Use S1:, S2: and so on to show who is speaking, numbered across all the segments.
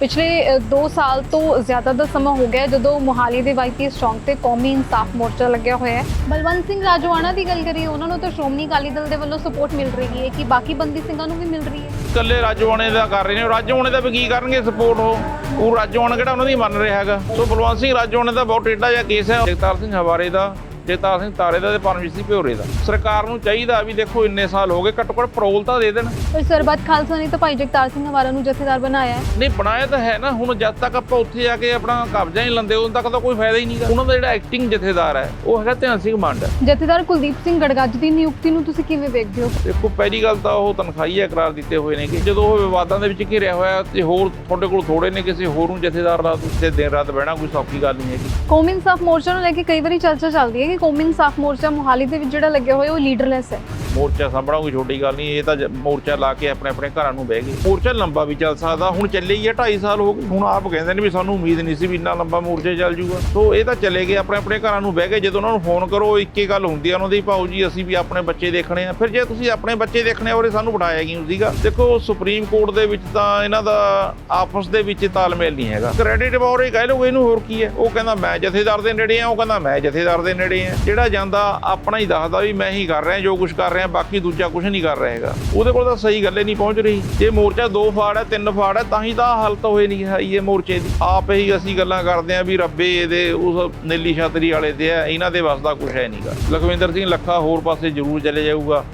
S1: ਪਿਛਲੇ 2 ਸਾਲ ਤੋਂ ਜ਼ਿਆਦਾ ਦਾ ਸਮਾਂ ਹੋ ਗਿਆ ਜਦੋਂ ਮੁਹਾਲੀ ਦੇ ਵਾਈਪੀਐਸ ਚੌਂਕ ਤੇ ਕੌਮੀ ਇਨਸਾਫ ਮੋਰਚਾ ਲੱਗਿਆ ਹੋਇਆ ਹੈ। ਬਲਵੰਤ ਸਿੰਘ ਰਾਜਵਾਨਾ ਦੀ ਗੱਲ ਕਰੀਏ, ਉਹਨਾਂ ਨੂੰ ਤਾਂ ਸ਼੍ਰੋਮਣੀ ਅਕਾਲੀ ਦਲ ਦੇ ਵੱਲੋਂ ਸਪੋਰਟ ਮਿਲ ਰਹੀ ਹੈ ਕਿ ਬਾਕੀ ਬੰਦੀ ਸਿੰਘਾਂ ਨੂੰ ਵੀ ਮਿਲ ਰਹੀ ਹੈ।
S2: ਇਕੱਲੇ ਰਾਜਵਾਨੇ ਦਾ ਕਰ ਰਹੇ ਨੇ ਰਾਜਵਾਨੇ ਦਾ ਵੀ ਕੀ ਕਰਨਗੇ ਸਪੋਰਟ ਉਹ? ਉਹ ਰਾਜਵਾਨਾ ਕਿਹੜਾ ਉਹਨਾਂ ਦੀ ਮੰਨ ਰਿਹਾ ਹੈਗਾ? ਸੋ ਬਲਵੰਤ ਸਿੰਘ ਰਾਜਵਾਨੇ ਦਾ ਬਹੁਤ ਟੇਢਾ ਜਿਹਾ ਕੇਸ ਹੈ। ਜਗਤਾਰ ਸਿੰਘ ਹਵਾਰੇ ਦਾ ਜਗਤਾਰ ਸਿੰਘ ਤਾਰੇ ਦਾ ਤੇ ਪਰਮਜੀਤ ਸਿੰਘ ਭਿਓਰੇ ਦਾ। ਸਰਕਾਰ ਨੂੰ ਚਾਹੀਦਾ ਵੀ ਦੇਖੋ ਇੰਨੇ ਸਾਲ ਹੋ ਗਏ ਘੱਟੋ ਘੱਟ ਪਰੋਲ ਤਾਂ ਦੇ ਦੇਣ।
S1: ਪਰ ਸਰਬੱਤ ਖਾਲਸਾ ਨੇ ਤਾਂ ਭਾਈ ਜਗਤਾਰ ਸਿੰਘ ਹਵਾਰਾ ਨੂੰ ਜਥੇਦਾਰ ਬਣਾਇਆ ਹੈ।
S2: ਨਹੀਂ ਬਣਾਇਆ ਤਾਂ ਹੈ ਨਾ। ਹੁਣ ਜਦ ਤੱਕ ਆਪਾਂ ਉੱਥੇ ਆ ਕੇ ਆਪਣਾ ਕਬਜ਼ਾ ਹੀ ਲੰਦੇ ਉਦੋਂ ਤੱਕ ਤਾਂ ਕੋਈ ਫਾਇਦਾ ਹੀ ਨਹੀਂਗਾ ਉਹਨਾਂ ਦਾ ਜਿਹੜਾ ਐਕਟਿੰਗ ਜਥੇਦਾਰ ਹੈ ਉਹ ਹੈਗਾ ਧਿਆਨ ਸਿੰਘ ਮੰਡ
S1: ਜਥੇਦਾਰ ਕੁਲਦੀਪ ਸਿੰਘ ਗੜਗੱਜ ਦੀ ਨਿਯੁਕਤੀ ਨੂੰ ਤੁਸੀਂ ਕਿਵੇਂ ਵੇਖਦੇ ਹੋ?
S2: ਦੇਖੋ ਪਹਿਲੀ ਗੱਲ ਤਾਂ ਉਹ ਤਨਖਾਹੀ ਹੈ ਕਰਾਰ ਦਿੱਤੇ ਹੋਏ ਨੇ ਕਿ ਜਦੋਂ ਉਹ ਵਿਵਾਦਾਂ ਦੇ ਵਿੱਚ ਘਿਰਿਆ ਹੋਇਆ ਤੇ ਹੋਰ ਤੁਹਾਡੇ ਕੋਲ ਥੋੜੇ ਨੇ ਕਿਸੇ ਹੋਰ ਨੂੰ ਜਥੇਦਾਰ ਦਾ ਉੱਤੇ ਦਿਨ ਰਾਤ ਬਹਿਣਾ ਕੋਈ ਸੌਖੀ ਗੱਲ ਨਹੀਂ ਹੈਗੀ।
S1: ਕੌਮੀ ਇਨਸਾਫ ਮੋਰਚਾ ਨੂੰ ਲੈ ਕੇ ਕਈ ਵਾਰੀ ਚਰਚਾ ਚੱਲਦੀ ਹੈ ਕਿ ਕੌਮੀ ਇਨਸਾਫ ਮੋਰਚਾ ਮੁਹਾਲੀ ਦੇ ਵਿੱਚ ਜਿਹੜਾ ਲੱਗਿਆ ਹੋਇਆ ਉਹ ਲੀਡਰਲੈਸ ਹੈ।
S2: ਮੋਰਚਾ ਸਾਂਭਣਾ ਕੋਈ ਛੋਟੀ ਗੱਲ ਨਹੀਂ, ਇਹ ਤਾਂ ਮੋਰਚਾ ਲਾ ਕੇ ਆਪਣੇ ਆਪਣੇ ਘਰਾਂ ਨੂੰ ਬਹਿ ਗਏ। ਮੋਰਚਾ ਲੰਬਾ ਵੀ ਚੱਲ ਸਕਦਾ, ਹੁਣ ਚੱਲੇ ਹੀ ਆ 2.5 ਸਾਲ ਹੋ ਗਏ। ਹੁਣ ਆਪ ਕਹਿੰਦੇ ਨੇ ਵੀ ਸਾਨੂੰ ਉਮੀਦ ਨਹੀਂ ਸੀ ਵੀ ਇੰਨਾ ਲੰਬਾ ਮੋਰਚਾ ਚੱਲ ਜੂਗਾ। ਸੋ ਇਹ ਤਾਂ ਚਲੇ ਗਏ, ਆਪਣੇ ਆਪਣੇ ਘਰਾਂ ਨੂੰ ਬਹਿ ਗਏ। ਜਦੋਂ ਉਹਨਾਂ ਨੂੰ ਫੋਨ ਕਰੋ ਇੱਕੇ ਗੱਲ ਹੁੰਦੀ ਆ ਉਹਨਾਂ ਦੀ ਭਾਊ ਜੀ, ਅਸੀਂ ਵੀ ਆਪਣੇ ਬੱਚੇ ਦੇਖਣੇ ਆ। ਫਿਰ ਜੇ ਤੁਸੀਂ ਆਪਣੇ ਬੱਚੇ ਦੇਖਣੇ ਆ ਸਾਨੂੰ ਬਿਠਾਇਆ ਕਿਉਂ ਸੀਗਾ? ਦੇਖੋ, ਸੁਪਰੀਮ ਕੋਰਟ ਦੇ ਵਿੱਚ ਤਾਂ ਇਹਨਾਂ ਦਾ ਆਪਸ ਦੇ ਵਿੱਚ ਤਾਲਮੇਲ ਨਹੀਂ ਹੈਗਾ। ਕ੍ਰੈਡਿਟ ਬਾਰੇ ਹੀ ਕਹਿ ਲਓ, ਇਹਨੂੰ ਹੋਰ ਕੀ ਹੈ? ਉਹ ਕਹਿੰਦਾ, ਮੈਂ ਜਥੇਦਾਰ ਦੇ ਨੇੜੇ ਆ। ਉਹ ਕਹਿੰਦਾ, ਮੈਂ ਜਥੇਦਾਰ ਦੇ ਨੇੜੇ ਆ। ਜਿਹੜਾ ਜਾਂਦਾ ਆਪਣਾ ਹੀ ਦੱਸਦਾ ਵੀ ਮੈਂ ਹੀ ਕਰ ਰਿਹਾ, ਜੋ ਕੁਝ ਕਰ ਰਿਹਾ, ਬਾਕੀ ਦੂਜਾ ਕੁਝ ਨਹੀਂ ਕਰ ਰਿਹਾ ਉਹਦੇ ਕੋਲ ਤਾਂ ਸਹੀ ਗੱਲੇ ਨਹੀਂ ਪਹੁੰਚ ਰਹੀ। ਜੇ ਮੋਰਚਾ ਦੋ ਫਾੜ ਹੈ, ਤਿੰਨ ਫਾੜ ਹੈ, ਤਾਂ ਹੀ ਤਾਂ ਹਾਲਤ ਹੋਏ ਨਹੀਂ ਹੈ ਇਹ ਮੋਰਚੇ ਦੀ। ਆਪ ਹੀ ਅਸੀਂ ਗੱਲਾਂ ਕਰਦੇ ਆ ਵੀ ਰੱਬੇ ਇਹਦੇ, ਉਸ ਨੀਲੀ ਛਤਰੀ ਵਾਲੇ ਤੇ ਆ ਇਹਨਾਂ ਦੇ ਵੱਸ ਦਾ ਕੁਝ ਹੈ ਨਹੀਂਗਾ ਲਖਵਿੰਦਰ ਸਿੰਘ ਲੱਖਾ ਹੋਰ ਪਾਸੇ ਜ਼ਰੂਰ ਚਲੇ ਜਾਊਗਾ।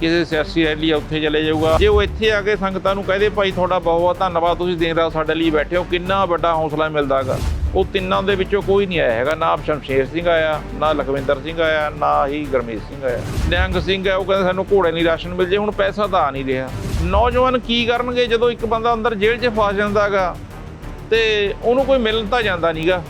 S2: ਕਿਸੇ ਸਿਆਸੀ ਰੈਲੀ ਆ, ਉੱਥੇ ਚਲੇ ਜਾਊਗਾ। ਜੇ ਉਹ ਇੱਥੇ ਆ ਕੇ ਸੰਗਤਾਂ ਨੂੰ ਕਹਦੇ ਭਾਈ, ਤੁਹਾਡਾ ਬਹੁਤ ਬਹੁਤ ਧੰਨਵਾਦ, ਤੁਸੀਂ ਦਿਨ ਰਾਤ ਸਾਡੇ ਲਈ ਬੈਠੇ ਹੋ, ਕਿੰਨਾ ਵੱਡਾ ਹੌਸਲਾ ਮਿਲਦਾਗਾ ਉਹ ਤਿੰਨਾਂ ਦੇ ਵਿੱਚੋਂ ਕੋਈ ਨਹੀਂ ਆਇਆ ਹੈਗਾ, ਨਾ ਸ਼ਮਸ਼ੇਰ ਸਿੰਘ ਆਇਆ, ਨਾ ਲਖਵਿੰਦਰ ਸਿੰਘ ਆਇਆ, ਨਾ ਹੀ ਗਰਮੇਸ਼ ਸਿੰਘ ਆਇਆ। ਨਿਹੰਗ ਸਿੰਘ ਹੈ, ਉਹ ਕਹਿੰਦੇ ਸਾਨੂੰ ਘੋੜੇ ਨਹੀਂ ਰਾਸ਼ਨ ਮਿਲ ਜੇ, ਹੁਣ ਪੈਸਾ ਤਾਂ ਆ ਨਹੀਂ ਰਿਹਾ। ਨੌਜਵਾਨ ਕੀ ਕਰਨਗੇ ਜਦੋਂ ਇੱਕ ਬੰਦਾ ਅੰਦਰ ਜੇਲ੍ਹ 'ਚ ਫਸ ਜਾਂਦਾਗਾ ਤੇ ਉਹਨੂੰ ਕੋਈ ਮਿਲਣ ਤਾਂ ਜਾਂਦਾ ਨਹੀਂਗਾ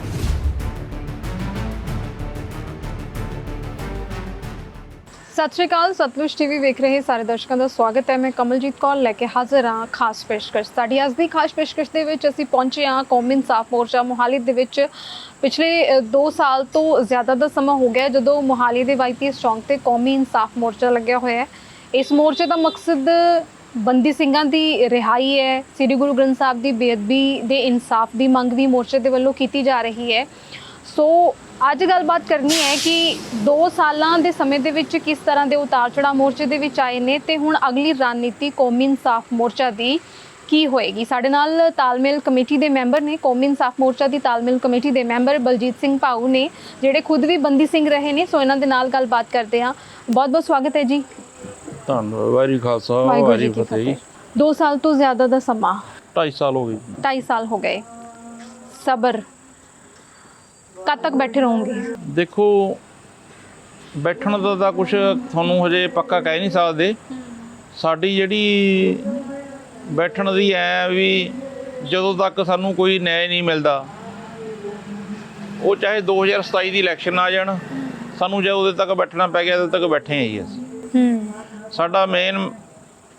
S1: ਸਤਿ ਸ਼੍ਰੀ ਅਕਾਲ, ਸਤਲੁਜ ਟੀਵੀ ਵੇਖ ਰਹੇ ਸਾਰੇ ਦਰਸ਼ਕਾਂ ਦਾ ਸਵਾਗਤ ਹੈ। ਮੈਂ ਕਮਲਜੀਤ ਕੌਰ ਲੈ ਕੇ ਹਾਜ਼ਰ ਹਾਂ ਖਾਸ ਪੇਸ਼ਕਸ਼ ਸਾਡੀ ਅੱਜ ਦੀ ਖਾਸ ਪੇਸ਼ਕਸ਼ ਦੇ ਵਿੱਚ ਅਸੀਂ ਪਹੁੰਚੇ ਹਾਂ ਕੌਮੀ ਇਨਸਾਫ ਮੋਰਚਾ ਮੁਹਾਲੀ ਦੇ ਵਿੱਚ। ਪਿਛਲੇ 2 ਸਾਲ ਤੋਂ ਜ਼ਿਆਦਾ ਦਾ ਸਮਾਂ ਹੋ ਗਿਆ ਜਦੋਂ ਮੁਹਾਲੀ ਦੇ ਵਾਈਪੀਐਸ ਚੌਂਕ ਤੇ ਕੌਮੀ ਇਨਸਾਫ ਮੋਰਚਾ ਲੱਗਿਆ ਹੋਇਆ ਹੈ। ਇਸ ਮੋਰਚੇ ਦਾ ਮਕਸਦ ਬੰਦੀ ਸਿੰਘਾਂ ਦੀ ਰਿਹਾਈ ਹੈ। ਸ੍ਰੀ ਗੁਰੂ ਗ੍ਰੰਥ ਸਾਹਿਬ ਦੀ ਬੇਅਦਬੀ ਦੇ ਇਨਸਾਫ ਦੀ ਮੰਗ ਵੀ ਮੋਰਚੇ ਦੇ ਵੱਲੋਂ ਕੀਤੀ ਜਾ ਰਹੀ ਹੈ। ਸੋ ਅੱਜ ਗੱਲਬਾਤ ਕਰਨੀ ਹੈ ਕਿ 2 ਸਾਲਾਂ ਦੇ ਸਮੇਂ ਦੇ ਵਿੱਚ ਕਿਸ ਤਰ੍ਹਾਂ ਦੇ ਉਤਾਰ ਚੜ੍ਹਾਅ ਮੋਰਚੇ ਦੇ ਵਿੱਚ ਆਏ ਨੇ ਤੇ ਹੁਣ ਅਗਲੀ ਰਣਨੀਤੀ ਕੌਮੀ ਇਨਸਾਫ ਮੋਰਚਾ ਦੀ ਕੀ ਹੋਏਗੀ? ਸਾਡੇ ਨਾਲ ਤਾਲਮੇਲ ਕਮੇਟੀ ਦੇ ਮੈਂਬਰ ਨੇ ਕੌਮੀ ਇਨਸਾਫ ਮੋਰਚਾ ਦੀ ਤਾਲਮੇਲ ਕਮੇਟੀ ਦੇ ਮੈਂਬਰ ਬਲਜੀਤ ਸਿੰਘ ਭਾਊ ਨੇ ਜਿਹੜੇ ਖੁਦ ਵੀ ਬੰਦੀ ਸਿੰਘ ਰਹੇ ਨੇ ਸੋ ਇਹਨਾਂ ਦੇ ਨਾਲ ਗੱਲਬਾਤ ਕਰਦੇ ਹਾਂ। ਬਹੁਤ ਬਹੁਤ ਸਵਾਗਤ ਹੈ ਜੀ।
S2: ਧੰਨਵਾਦ ਵਾਹਿਗੁਰੂ ਖਾਲਸਾ
S1: ਕੀ ਫਤਿਹ 2 ਸਾਲ ਤੋਂ ਜ਼ਿਆਦਾ ਦਾ ਸਮਾਂ।
S2: 2.5 ਸਾਲ ਹੋ ਗਏ
S1: 2.5 ਸਾਲ ਹੋ ਗਏ। ਸਬਰ। ਕਦ ਤੱਕ ਬੈਠੇ ਰਹੋਗੇ?
S2: ਦੇਖੋ ਬੈਠਣ ਦਾ ਤਾਂ ਕੁਝ ਤੁਹਾਨੂੰ ਹਜੇ ਪੱਕਾ ਕਹਿ ਨਹੀਂ ਸਕਦੇ। ਸਾਡੀ ਜਿਹੜੀ ਬੈਠਣ ਦੀ ਐ ਵੀ ਜਦੋਂ ਤੱਕ ਸਾਨੂੰ ਕੋਈ ਨਿਆਂ ਨਹੀਂ ਮਿਲਦਾ ਉਹ ਚਾਹੇ 2027 ਦੀ ਇਲੈਕਸ਼ਨ ਆ ਜਾਣ ਸਾਨੂੰ ਜੇ ਉਹਦੇ ਤੱਕ ਬੈਠਣਾ ਪੈ ਗਿਆ ਉਦੋਂ ਤੱਕ ਬੈਠੇ ਹਾਂ ਜੀ ਅਸੀਂ।
S1: ਹੂੰ।
S2: ਸਾਡਾ ਮੇਨ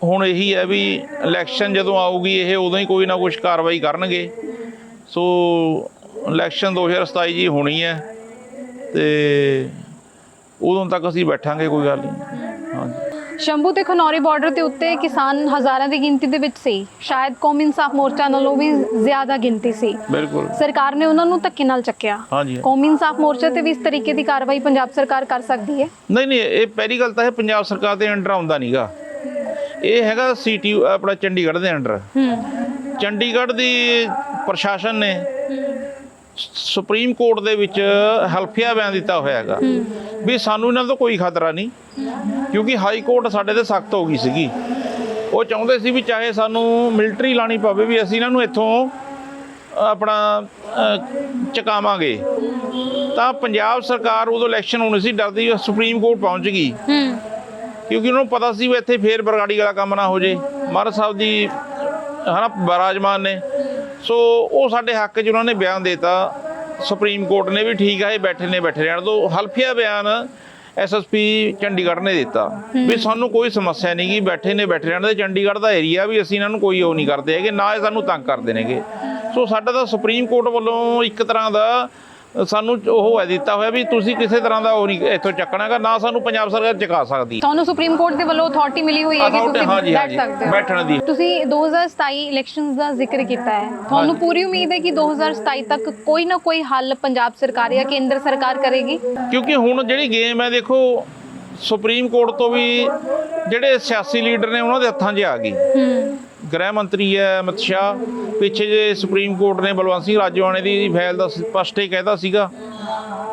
S2: ਹੁਣ ਇਹੀ ਹੈ ਵੀ ਇਲੈਕਸ਼ਨ ਜਦੋਂ ਆਊਗੀ ਇਹ ਉਦੋਂ ਹੀ ਕੋਈ ਨਾ ਕੁਝ ਕਾਰਵਾਈ ਕਰਨਗੇ। ਸੋ ਇਲੈਕਸ਼ਨ 2027 ਜੀ ਹੋਣੀ ਹੈ ਤੇ ਉਦੋਂ ਤੱਕ ਅਸੀਂ ਬੈਠਾਂਗੇ ਕੋਈ ਗੱਲ ਨਹੀਂ। ਹਾਂਜੀ।
S1: ਸ਼ੰਭੂ ਤੇ ਖਨੌਰੀ ਬਾਰਡਰ ਦੇ ਉੱਤੇ ਕਿਸਾਨ ਹਜ਼ਾਰਾਂ ਦੀ ਗਿਣਤੀ ਦੇ ਵਿੱਚ ਸੀ। ਸ਼ਾਇਦ ਕੌਮੀ ਇਨਸਾਫ ਮੋਰਚਾ ਨਾਲੋਂ ਵੀ ਜ਼ਿਆਦਾ ਗਿਣਤੀ ਸੀ।
S2: ਬਿਲਕੁਲ।
S1: ਸਰਕਾਰ ਨੇ ਉਹਨਾਂ ਨੂੰ ਧੱਕੇ ਨਾਲ ਚੱਕਿਆ।
S2: ਹਾਂਜੀ।
S1: ਕੌਮੀ ਇਨਸਾਫ ਮੋਰਚਾ ਤੇ ਵੀ ਇਸ ਤਰੀਕੇ ਦੀ ਕਾਰਵਾਈ ਪੰਜਾਬ ਸਰਕਾਰ ਕਰ ਸਕਦੀ ਹੈ?
S2: ਨਹੀਂ ਨਹੀਂ ਇਹ ਪਹਿਲੀ ਗੱਲ ਤਾਂ ਇਹ ਪੰਜਾਬ ਸਰਕਾਰ ਦੇ ਅੰਡਰ ਆਉਂਦਾ ਨਹੀਂਗਾ ਇਹ ਹੈਗਾ ਸੀਟੀ ਆਪਣਾ ਚੰਡੀਗੜ੍ਹ ਦੇ ਅੰਡਰ
S1: ਹੂੰ।
S2: ਚੰਡੀਗੜ੍ਹ ਦੀ ਪ੍ਰਸ਼ਾਸਨ ਨੇ ਸੁਪਰੀਮ ਕੋਰਟ ਦੇ ਵਿੱਚ ਹਲਫੀਆ ਬਿਆਨ ਦਿੱਤਾ ਹੋਇਆ ਹੈਗਾ। ਵੀ ਸਾਨੂੰ ਇਹਨਾਂ ਤੋਂ ਕੋਈ ਖਤਰਾ ਨਹੀਂ ਕਿਉਂਕਿ ਹਾਈ ਕੋਰਟ ਸਾਡੇ ਤੇ ਸਖਤ ਹੋ ਗਈ ਸੀਗੀ। ਉਹ ਚਾਹੁੰਦੇ ਸੀ ਵੀ ਚਾਹੇ ਸਾਨੂੰ ਮਿਲਟਰੀ ਲਾਣੀ ਪਵੇ ਵੀ ਅਸੀਂ ਇਹਨਾਂ ਨੂੰ ਇੱਥੋਂ ਆਪਣਾ ਚੁਕਾਵਾਂਗੇ। ਤਾਂ ਪੰਜਾਬ ਸਰਕਾਰ ਉਦੋਂ ਇਲੈਕਸ਼ਨ ਹੋਣੀ ਸੀ ਡਰਦੀ ਸੁਪਰੀਮ ਕੋਰਟ ਪਹੁੰਚ ਗਈ। ਕਿਉਂਕਿ ਉਹਨਾਂ ਨੂੰ ਪਤਾ ਸੀ ਵੀ ਇੱਥੇ ਫੇਰ ਬਰਗਾੜੀ ਵਾਲਾ ਕੰਮ ਨਾ ਹੋ ਜੇ। ਮਹਾਰਾਜ ਸਾਹਿਬ ਦੀ ਹਨਾ ਬਰਾਜਮਾਨ ਨੇ। ਸੋ ਉਹ ਸਾਡੇ ਹੱਕ 'ਚ ਉਹਨਾਂ ਨੇ ਬਿਆਨ ਦਿੱਤਾ। ਸੁਪਰੀਮ ਕੋਰਟ ਨੇ ਵੀ ਠੀਕ ਆ ਇਹ ਬੈਠੇ ਨੇ ਬੈਠੇ ਰਹਿਣ ਦੋ। ਹਲਫੀਆ ਬਿਆਨ ਐਸਐਸਪੀ ਚੰਡੀਗੜ੍ਹ ਨੇ ਦਿੱਤਾ। ਵੀ ਸਾਨੂੰ ਕੋਈ ਸਮੱਸਿਆ ਨਹੀਂ ਗੀ ਬੈਠੇ ਨੇ ਬੈਠੇ ਰਹਿਣ ਦੇ। ਚੰਡੀਗੜ੍ਹ ਦਾ ਏਰੀਆ ਵੀ ਅਸੀਂ ਇਹਨਾਂ ਨੂੰ ਕੋਈ ਉਹ ਨਹੀਂ ਕਰਦੇ ਹੈਗੇ ਨਾ ਇਹ ਸਾਨੂੰ ਤੰਗ ਕਰਦੇ ਨੇਗੇ। ਸੋ ਸਾਡਾ ਤਾਂ ਸੁਪਰੀਮ ਕੋਰਟ ਵੱਲੋਂ ਇੱਕ ਤਰ੍ਹਾਂ ਦਾ ਸਾਨੂੰ ਉਹ ਹੈ ਦਿੱਤਾ ਹੋਇਆ ਵੀ ਤੁਸੀਂ ਕਿਸੇ ਤਰ੍ਹਾਂ ਦਾ ਉਹ ਨਹੀਂ ਇੱਥੋਂ ਚੱਕਣਾਗਾ ਨਾ ਸਾਨੂੰ ਪੰਜਾਬ ਸਰਕਾਰ ਚੁਕਾ ਸਕਦੀ।
S1: ਤੁਹਾਨੂੰ ਸੁਪਰੀਮ ਕੋਰਟ ਦੇ ਵੱਲੋਂ ਅਥਾਰਟੀ ਮਿਲੀ ਹੋਈ ਹੈ ਕਿ ਤੁਸੀਂ ਬੈਠ ਸਕਦੇ ਹੋ।
S2: ਬੈਠਣ ਦੀ।
S1: ਤੁਸੀਂ 2027 ਇਲੈਕਸ਼ਨਸ ਦਾ ਜ਼ਿਕਰ ਕੀਤਾ ਹੈ। ਤੁਹਾਨੂੰ ਪੂਰੀ ਉਮੀਦ ਹੈ ਕਿ 2027 ਤੱਕ ਕੋਈ ਨਾ ਕੋਈ ਹੱਲ ਪੰਜਾਬ ਸਰਕਾਰ ਜਾਂ ਕੇਂਦਰ ਸਰਕਾਰ ਕਰੇਗੀ?
S2: ਕਿਉਂਕਿ ਹੁਣ ਜਿਹੜੀ ਗੇਮ ਹੈ ਦੇਖੋ ਸੁਪਰੀਮ ਕੋਰਟ ਤੋਂ ਵੀ ਜਿਹੜੇ ਸਿਆਸੀ ਲੀਡਰ ਨੇ ਉਹਨਾਂ ਦੇ ਹੱਥਾਂ 'ਚ ਆ ਗਈ।
S1: ਹੂੰ।
S2: ਗ੍ਰਹਿ ਮੰਤਰੀ ਹੈ ਅਮਿਤ ਸ਼ਾਹ ਪਿੱਛੇ ਜੇ ਸੁਪਰੀਮ ਕੋਰਟ ਨੇ ਬਲਵੰਤ ਸਿੰਘ ਰਾਜੋਆਣੇ ਦੀ ਫੈਲ ਦਾ ਸਪਸ਼ਟ ਹੀ ਕਹਿਦਾ ਸੀਗਾ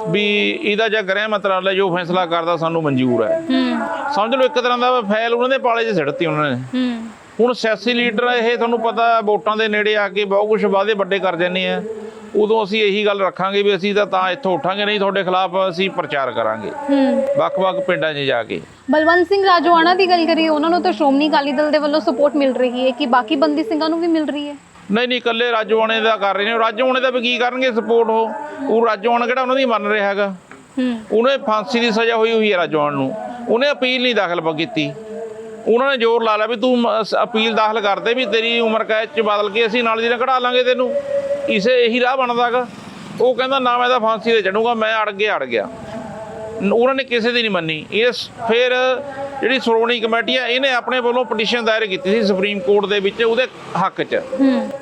S2: ਵੀ ਇਹਦਾ ਜਾਂ ਗ੍ਰਹਿ ਮੰਤਰਾਲਾ ਜੋ ਫੈਸਲਾ ਕਰਦਾ ਸਾਨੂੰ ਮਨਜ਼ੂਰ ਹੈ।
S1: ਹੂੰ।
S2: ਸਮਝ ਲਓ ਇੱਕ ਤਰ੍ਹਾਂ ਦਾ ਫੈਲ ਉਹਨਾਂ ਦੇ ਪਾਲੇ 'ਚ ਸਿੱਟਤੀ ਉਹਨਾਂ ਨੇ।
S1: ਹੂੰ।
S2: ਹੁਣ ਸਿਆਸੀ ਲੀਡਰ ਇਹ ਤੁਹਾਨੂੰ ਪਤਾ ਵੋਟਾਂ ਦੇ ਨੇੜੇ ਆ ਕੇ ਬਹੁਤ ਕੁਝ ਵਾਅਦੇ ਵੱਡੇ ਕਰ ਜਾਂਦੇ ਆ। ਉਦੋਂ ਅਸੀਂ ਇਹੀ ਗੱਲ ਰੱਖਾਂਗੇ ਵੀ ਅਸੀਂ ਤਾਂ ਤਾਂ ਇੱਥੋਂ ਉੱਠਾਂਗੇ ਨਹੀਂ ਤੁਹਾਡੇ ਖਿਲਾਫ ਅਸੀਂ ਪ੍ਰਚਾਰ ਕਰਾਂਗੇ। ਵੱਖ-ਵੱਖ ਪਿੰਡਾਂ 'ਚ ਜਾ ਕੇ।
S1: ਬਲਵੰਤ ਸਿੰਘ ਰਾਜੋਆਣਾ ਦੀ ਗੱਲ ਕਰੀਏ ਉਹਨਾਂ ਨੂੰ ਤਾਂ ਸ਼੍ਰੋਮਣੀ ਅਕਾਲੀ ਦਲ ਦੇ ਵੱਲੋਂ ਸਪੋਰਟ ਮਿਲ ਰਹੀ ਹੈ ਕਿ ਬਾਕੀ ਬੰਦੀ ਸਿੰਘਾਂ ਨੂੰ ਵੀ ਮਿਲ ਰਹੀ ਹੈ?
S2: ਨਹੀਂ ਨਹੀਂ ਇਕੱਲੇ ਰਾਜੋਆਣੇ ਦਾ ਕਰ ਰਹੇ ਨੇ। ਰਾਜੋਆਣੇ ਦਾ ਵੀ ਕੀ ਕਰਨਗੇ ਸਪੋਰਟ ਉਹ? ਉਹ ਰਾਜੋਆਣਾ ਕਿਹੜਾ ਉਹਨਾਂ ਦੀ ਮੰਨ ਰਿਹਾ ਹੈਗਾ? ਉਹਨੇ ਫਾਂਸੀ ਦੀ ਸਜ਼ਾ ਹੋਈ ਹੋਈ ਹੈ ਰਾਜੋਆਣ ਨੂੰ। ਉਹਨੇ ਅਪੀਲ ਨਹੀਂ ਦਾਖਲ ਕੀਤੀ। ਉਹਨਾਂ ਨੇ ਜ਼ੋਰ ਲਾ ਲਿਆ ਵੀ ਤੂੰ ਅਪੀਲ ਦਾਖਲ ਕਰਦੇ ਵੀ ਤੇਰੀ ਉਮਰ ਕੈਦ ਚ ਬਦਲ ਕੇ ਅਸੀਂ ਨਾਲ ਦੀ ਨਾਲ ਕਢਾ ਲਾਂਗੇ ਤੈਨੂੰ। ਇਸੇ ਇਹੀ ਰਾਹ ਬਣਦਾਗਾ ਉਹ ਕਹਿੰਦਾ ਨਾ ਮੈਂ ਤਾਂ ਫਾਂਸੀ ਤੇ ਚੜੂੰਗਾ ਮੈਂ ਅੜ ਗਿਆ ਅੜ ਗਿਆ। ਉਹਨਾਂ ਨੇ ਕਿਸੇ ਦੀ ਨਹੀਂ ਮੰਨੀ। ਇਸ ਫਿਰ ਜਿਹੜੀ ਸ਼੍ਰੋਮਣੀ ਕਮੇਟੀ ਆ ਇਹਨੇ ਆਪਣੇ ਵੱਲੋਂ ਪਟੀਸ਼ਨ ਦਾਇਰ ਕੀਤੀ ਸੀ ਸੁਪਰੀਮ ਕੋਰਟ ਦੇ ਵਿੱਚ ਉਹਦੇ ਹੱਕ 'ਚ।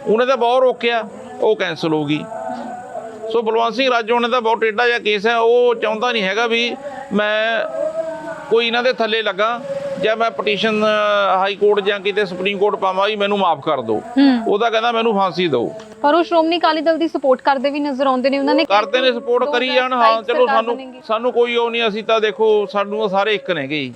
S2: ਉਹਨੇ ਤਾਂ ਬਹੁਤ ਰੋਕਿਆ ਉਹ ਕੈਨਸਲ ਹੋ ਗਈ। ਸੋ ਬਲਵੰਤ ਸਿੰਘ ਰਾਜੋ ਨੇ ਤਾਂ ਬਹੁਤ ਟੇਢਾ ਜਿਹਾ ਕੇਸ ਹੈ। ਉਹ ਚਾਹੁੰਦਾ ਨਹੀਂ ਹੈਗਾ ਵੀ ਮੈਂ ਕੋਈ ਇਹਨਾਂ ਦੇ ਥੱਲੇ ਲੱਗਾ। ਜਾਂ ਮੈਂ ਪਟੀਸ਼ਨ ਹਾਈ ਕੋਰਟ ਜਾਂ ਕਿਤੇ ਸੁਪਰੀਮ ਕੋਰਟ ਪਾਵਾਂ ਵੀ ਮੈਨੂੰ ਮਾਫ ਕਰ ਦਿਓ। ਉਹਦਾ ਕਹਿੰਦਾ ਮੈਨੂੰ ਫਾਂਸੀ ਦਿਓ।
S1: ਪਰ ਉਹ ਸ਼੍ਰੋਮਣੀ ਅਕਾਲੀ ਦਲ ਦੀ ਸਪੋਰਟ ਕਰਦੇ ਵੀ ਨਜ਼ਰ ਆਉਂਦੇ ਨੇ ਉਹਨਾਂ ਨੇ
S2: ਕਰਦੇ ਨੇ ਸਪੋਰਟ ਕਰੀ ਜਾਣ ਹਾਂ
S1: 2027
S2: ਚਲੋ ਸਾਨੂੰ। ਸਾਨੂੰ ਕੋਈ ਉਹ ਨਹੀਂ ਅਸੀਂ ਤਾਂ ਦੇਖੋ ਸਾਨੂੰ ਸਾਰੇ ਇੱਕ ਨੇਗੇ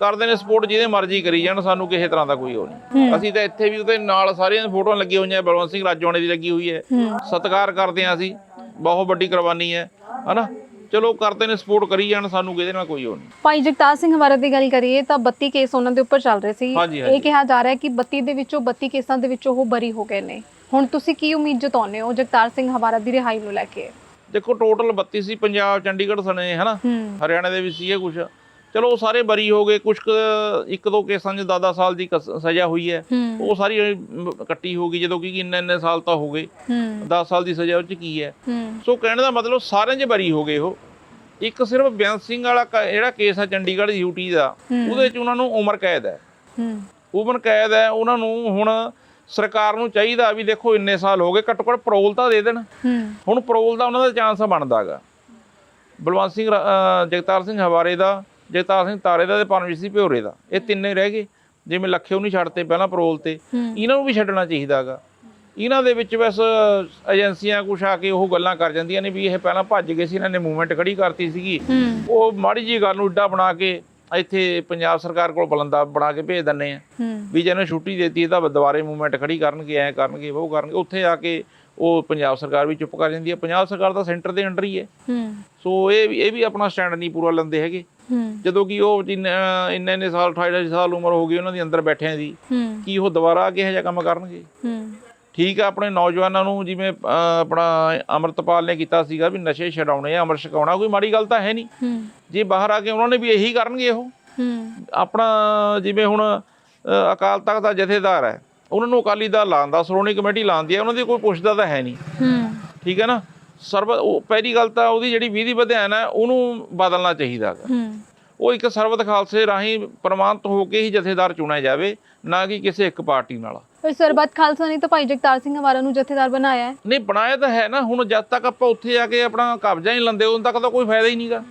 S2: ਕਰਦੇ ਨੇ ਸਪੋਰਟ ਜਿਹਦੇ ਮਰਜ਼ੀ ਕਰੀ ਜਾਣ ਸਾਨੂੰ ਕਿਸੇ ਤਰ੍ਹਾਂ ਦਾ ਕੋਈ ਉਹ ਨਹੀਂ। ਅਸੀਂ ਤਾਂ ਇੱਥੇ ਵੀ ਉਹਦੇ ਨਾਲ ਸਾਰੀਆਂ ਦੀਆਂ ਫੋਟੋਆਂ ਲੱਗੀਆਂ ਹੋਈਆਂ ਬਲਵੰਤ ਸਿੰਘ ਰਾਜੋਆਣੇ ਦੀ ਲੱਗੀ ਹੋਈ ਹੈ। ਸਤਿਕਾਰ ਕਰਦੇ ਹਾਂ ਅਸੀਂ। ਬਹੁਤ ਵੱਡੀ ਕੁਰਬਾਨੀ ਹੈ ਹਨਾ? ਚਲੋ ਕਰਦੇ ਨੇ ਸਪੋਰਟ ਕਰੀ ਜਾਣ ਸਾਨੂੰ ਕਿਹਦੇ ਨਾਲ ਕੋਈ ਉਹ ਨਹੀਂ।
S1: ਭਾਈ ਜਗਤਾਰ ਸਿੰਘ ਹਵਾਰਾ ਦੀ ਗੱਲ ਕਰੀਏ ਤਾਂ 32 ਕੇਸ ਉਹਨਾਂ ਦੇ ਉੱਪਰ ਚੱਲ ਰਹੇ ਸੀ।
S2: ਹਾਂਜੀ, ਹਾਂਜੀ।
S1: ਇਹ ਕਿਹਾ ਜਾ ਰਿਹਾ ਹੈ ਕਿ 32 ਦੇ ਵਿੱਚੋਂ 32 ਕੇਸਾਂ ਦੇ ਵਿੱਚੋਂ ਉਹ ਬਰੀ ਹੋ ਗਏ ਨੇ। ਹੁਣ ਤੁਸੀਂ ਕੀ ਉਮੀਦ ਜਤਾਉਂਦੇ ਹੋ ਜਗਤਾਰ ਸਿੰਘ ਹਵਾਰਾ ਦੀ ਰਿਹਾਈ ਨੂੰ ਲੈ ਕੇ?
S2: ਦੇਖੋ ਟੋਟਲ 32 ਸੀ ਪੰਜਾਬ ਚੰਡੀਗੜ੍ਹ ਸਣੇ ਹਨਾ?
S1: ਹੂੰ।
S2: ਹਰਿਆਣਾ ਦੇ ਵੀ ਸੀ ਇਹ ਕੁਝ ਚਲੋ ਉਹ ਸਾਰੇ ਬਰੀ ਹੋ ਗਏ ਕੁਝ ਇੱਕ ਦੋ ਕੇਸਾਂ 'ਚ 10 ਸਾਲ ਦੀ ਸਜ਼ਾ ਹੋਈ ਹੈ। ਉਹ ਸਾਰੀ ਕੱਟੀ ਹੋ ਗਈ ਜਦੋਂ ਕਿ ਇੰਨੇ ਇੰਨੇ ਸਾਲ ਤਾਂ ਹੋ ਗਏ।
S1: ਹੂੰ।
S2: 10 ਸਾਲ ਦੀ ਸਜ਼ਾ ਉਹ 'ਚ ਕੀ ਹੈ? ਸੋ ਕਹਿਣ ਦਾ ਮਤਲਬ ਸਾਰਿਆਂ 'ਚ ਬਰੀ ਹੋ ਗਏ ਉਹ। ਇੱਕ ਸਿਰਫ ਬੇਅੰਤ ਸਿੰਘ ਵਾਲਾ ਜਿਹੜਾ ਕੇਸ ਹੈ ਚੰਡੀਗੜ੍ਹ ਯੂਟੀ ਦਾ। ਉਹਦੇ 'ਚ ਉਹਨਾਂ ਨੂੰ ਉਮਰ ਕੈਦ ਹੈ। ਉਮਰ ਕੈਦ ਹੈ ਉਹਨਾਂ ਨੂੰ ਹੁਣ ਸਰਕਾਰ ਨੂੰ ਚਾਹੀਦਾ ਵੀ ਦੇਖੋ ਇੰਨੇ ਸਾਲ ਹੋ ਗਏ ਘੱਟੋ ਘੱਟ ਪਰੋਲ ਤਾਂ ਦੇ ਦੇਣ। ਹੁਣ ਪਰੋਲ ਦਾ ਉਹਨਾਂ ਦਾ ਚਾਂਸ ਬਣਦਾਗਾ ਬਲਵੰਤ ਸਿੰਘ ਜਗਤਾਰ ਸਿੰਘ ਹਵਾਰੇ ਦਾ ਜਗਤਾਰ ਸਿੰਘ ਤਾਰੇ ਦਾ ਤੇ ਪਰਮਜੀਤ ਸਿੰਘ ਭਿਓਰੇ ਦਾ ਇਹ ਤਿੰਨੇ ਰਹਿ ਗਏ। ਜਿਵੇਂ ਲੱਖੇ ਉਹ ਨਹੀਂ ਛੱਡਤੇ ਪਹਿਲਾਂ ਪਰੋਲ ਤੇ। ਇਹਨਾਂ ਨੂੰ ਵੀ ਛੱਡਣਾ ਚਾਹੀਦਾਗਾ ਇਹਨਾਂ ਦੇ ਵਿੱਚ ਬਸ ਏਜੰਸੀਆਂ ਕੁਛ ਆ ਕੇ ਉਹ ਗੱਲਾਂ ਕਰ ਜਾਂਦੀਆਂ ਨੇ ਵੀ ਇਹ ਪਹਿਲਾਂ ਭੱਜ ਗਏ ਸੀ ਇਹਨਾਂ ਨੇ ਮੂਵਮੈਂਟ ਖੜੀ ਕਰਤੀ ਸੀਗੀ। ਉਹ ਮਾੜੀ ਜੀ ਗੱਲ ਨੂੰ ਇੱਡਾ ਬਣਾ ਕੇ ਇੱਥੇ ਪੰਜਾਬ ਸਰਕਾਰ ਕੋਲ ਬਲੰਦਾ ਬਣਾ ਕੇ ਭੇਜ ਦਿੰਦੇ ਆ। ਵੀ ਜੇ ਇਹਨੂੰ ਛੁੱਟੀ ਦੇਤੀ ਇਹਦਾ ਦੁਬਾਰੇ ਮੂਵਮੈਂਟ ਖੜੀ ਕਰਨਗੇ ਐ ਕਰਨਗੇ ਉਹ ਕਰਨਗੇ। ਉੱਥੇ ਆ ਕੇ ਉਹ ਪੰਜਾਬ ਸਰਕਾਰ ਵੀ ਚੁੱਪ ਕਰ ਜਾਂਦੀ ਹੈ ਪੰਜਾਬ ਸਰਕਾਰ ਤਾਂ ਸੈਂਟਰ ਦੇ ਅੰਡਰ ਹੀ ਹੈ। ਸੋ ਇਹ ਵੀ ਇਹ ਵੀ ਆਪਣਾ ਸਟੈਂਡ ਨਹੀਂ ਪੂਰਾ ਲੈਂਦੇ ਹੈਗੇ। ਜਦੋਂ ਕਿ ਉਹ ਇੰਨੇ ਇੰਨੇ ਸਾਲ 28 ਸਾਲ ਉਮਰ ਹੋ ਗਈ ਉਹਨਾਂ ਦੀ ਅੰਦਰ ਬੈਠਿਆਂ ਦੀ ਕੀ ਉਹ ਦੁਬਾਰਾ ਆ ਕੇ ਇਹੋ ਜਿਹਾ ਕੰਮ ਕਰਨਗੇ? ਠੀਕ ਆ ਆਪਣੇ ਨੌਜਵਾਨਾਂ ਨੂੰ ਜਿਵੇਂ ਆਪਣਾ ਅਮਰਤਪਾਲ ਨੇ ਕੀਤਾ ਸੀਗਾ ਵੀ ਨਸ਼ੇ ਛਡਾਉਣੇ ਆ ਅਮਰ ਛਕਾਉਣਾ ਕੋਈ ਮਾੜੀ ਗੱਲ ਤਾਂ ਹੈ ਨਹੀਂ। ਜੇ ਬਾਹਰ ਆ ਕੇ ਉਹਨਾਂ ਨੇ ਵੀ ਇਹੀ ਕਰਨਗੇ ਉਹ। ਆਪਣਾ ਜਿਵੇਂ ਹੁਣ ਅਕਾਲ ਤਖਤ ਦਾ ਜਥੇਦਾਰ ਹੈ ਉਹਨਾਂ ਨੂੰ ਅਕਾਲੀ ਦਲ ਲਾਉਂਦਾ ਸ਼੍ਰੋਮਣੀ ਕਮੇਟੀ ਲਾਉਂਦੀ ਹੈ ਉਹਨਾਂ ਦੀ ਕੋਈ ਪੁੱਛਦਾ ਤਾਂ ਹੈ ਨਹੀਂ। ਠੀਕ ਹੈ ਨਾ? ਸਰਬ ਉਹ ਪਹਿਲੀ ਗੱਲ ਤਾਂ ਉਹਦੀ ਜਿਹੜੀ ਵਿਧੀ ਵਿਧਾਨ ਹੈ ਉਹਨੂੰ ਬਦਲਣਾ ਚਾਹੀਦਾ ਗਾ
S1: ਹੂੰ।
S2: ਉਹ ਇੱਕ ਸਰਬਤ ਖਾਲਸੇ ਰਾਹੀਂ ਪ੍ਰਮਾਣਿਤ ਹੋ ਕੇ ਹੀ ਜਥੇਦਾਰ ਚੁਣਿਆ ਜਾਵੇ ਨਾ ਕਿ ਕਿਸੇ ਇੱਕ ਪਾਰਟੀ ਨਾਲ।
S1: ਪਰ ਸਰਬੱਤ ਖਾਲਸਾ ਨੇ ਤਾਂ ਭਾਈ ਜਗਤਾਰ ਸਿੰਘ ਹਵਾਰਾ ਨੂੰ ਜਥੇਦਾਰ ਬਣਾਇਆ ਹੈ।
S2: ਨਹੀਂ ਬਣਾਇਆ ਤਾਂ ਹੈ ਨਾ ਹੁਣ ਜਦ ਤੱਕ ਆਪਾਂ ਉੱਥੇ ਆ ਕੇ ਆਪਣਾ ਕਬਜ਼ਾ ਹੀ ਲੰਦੇ ਉਦੋਂ ਤੱਕ ਤਾਂ ਕੋਈ ਫਾਇਦਾ ਹੀ ਨਹੀਂਗਾ।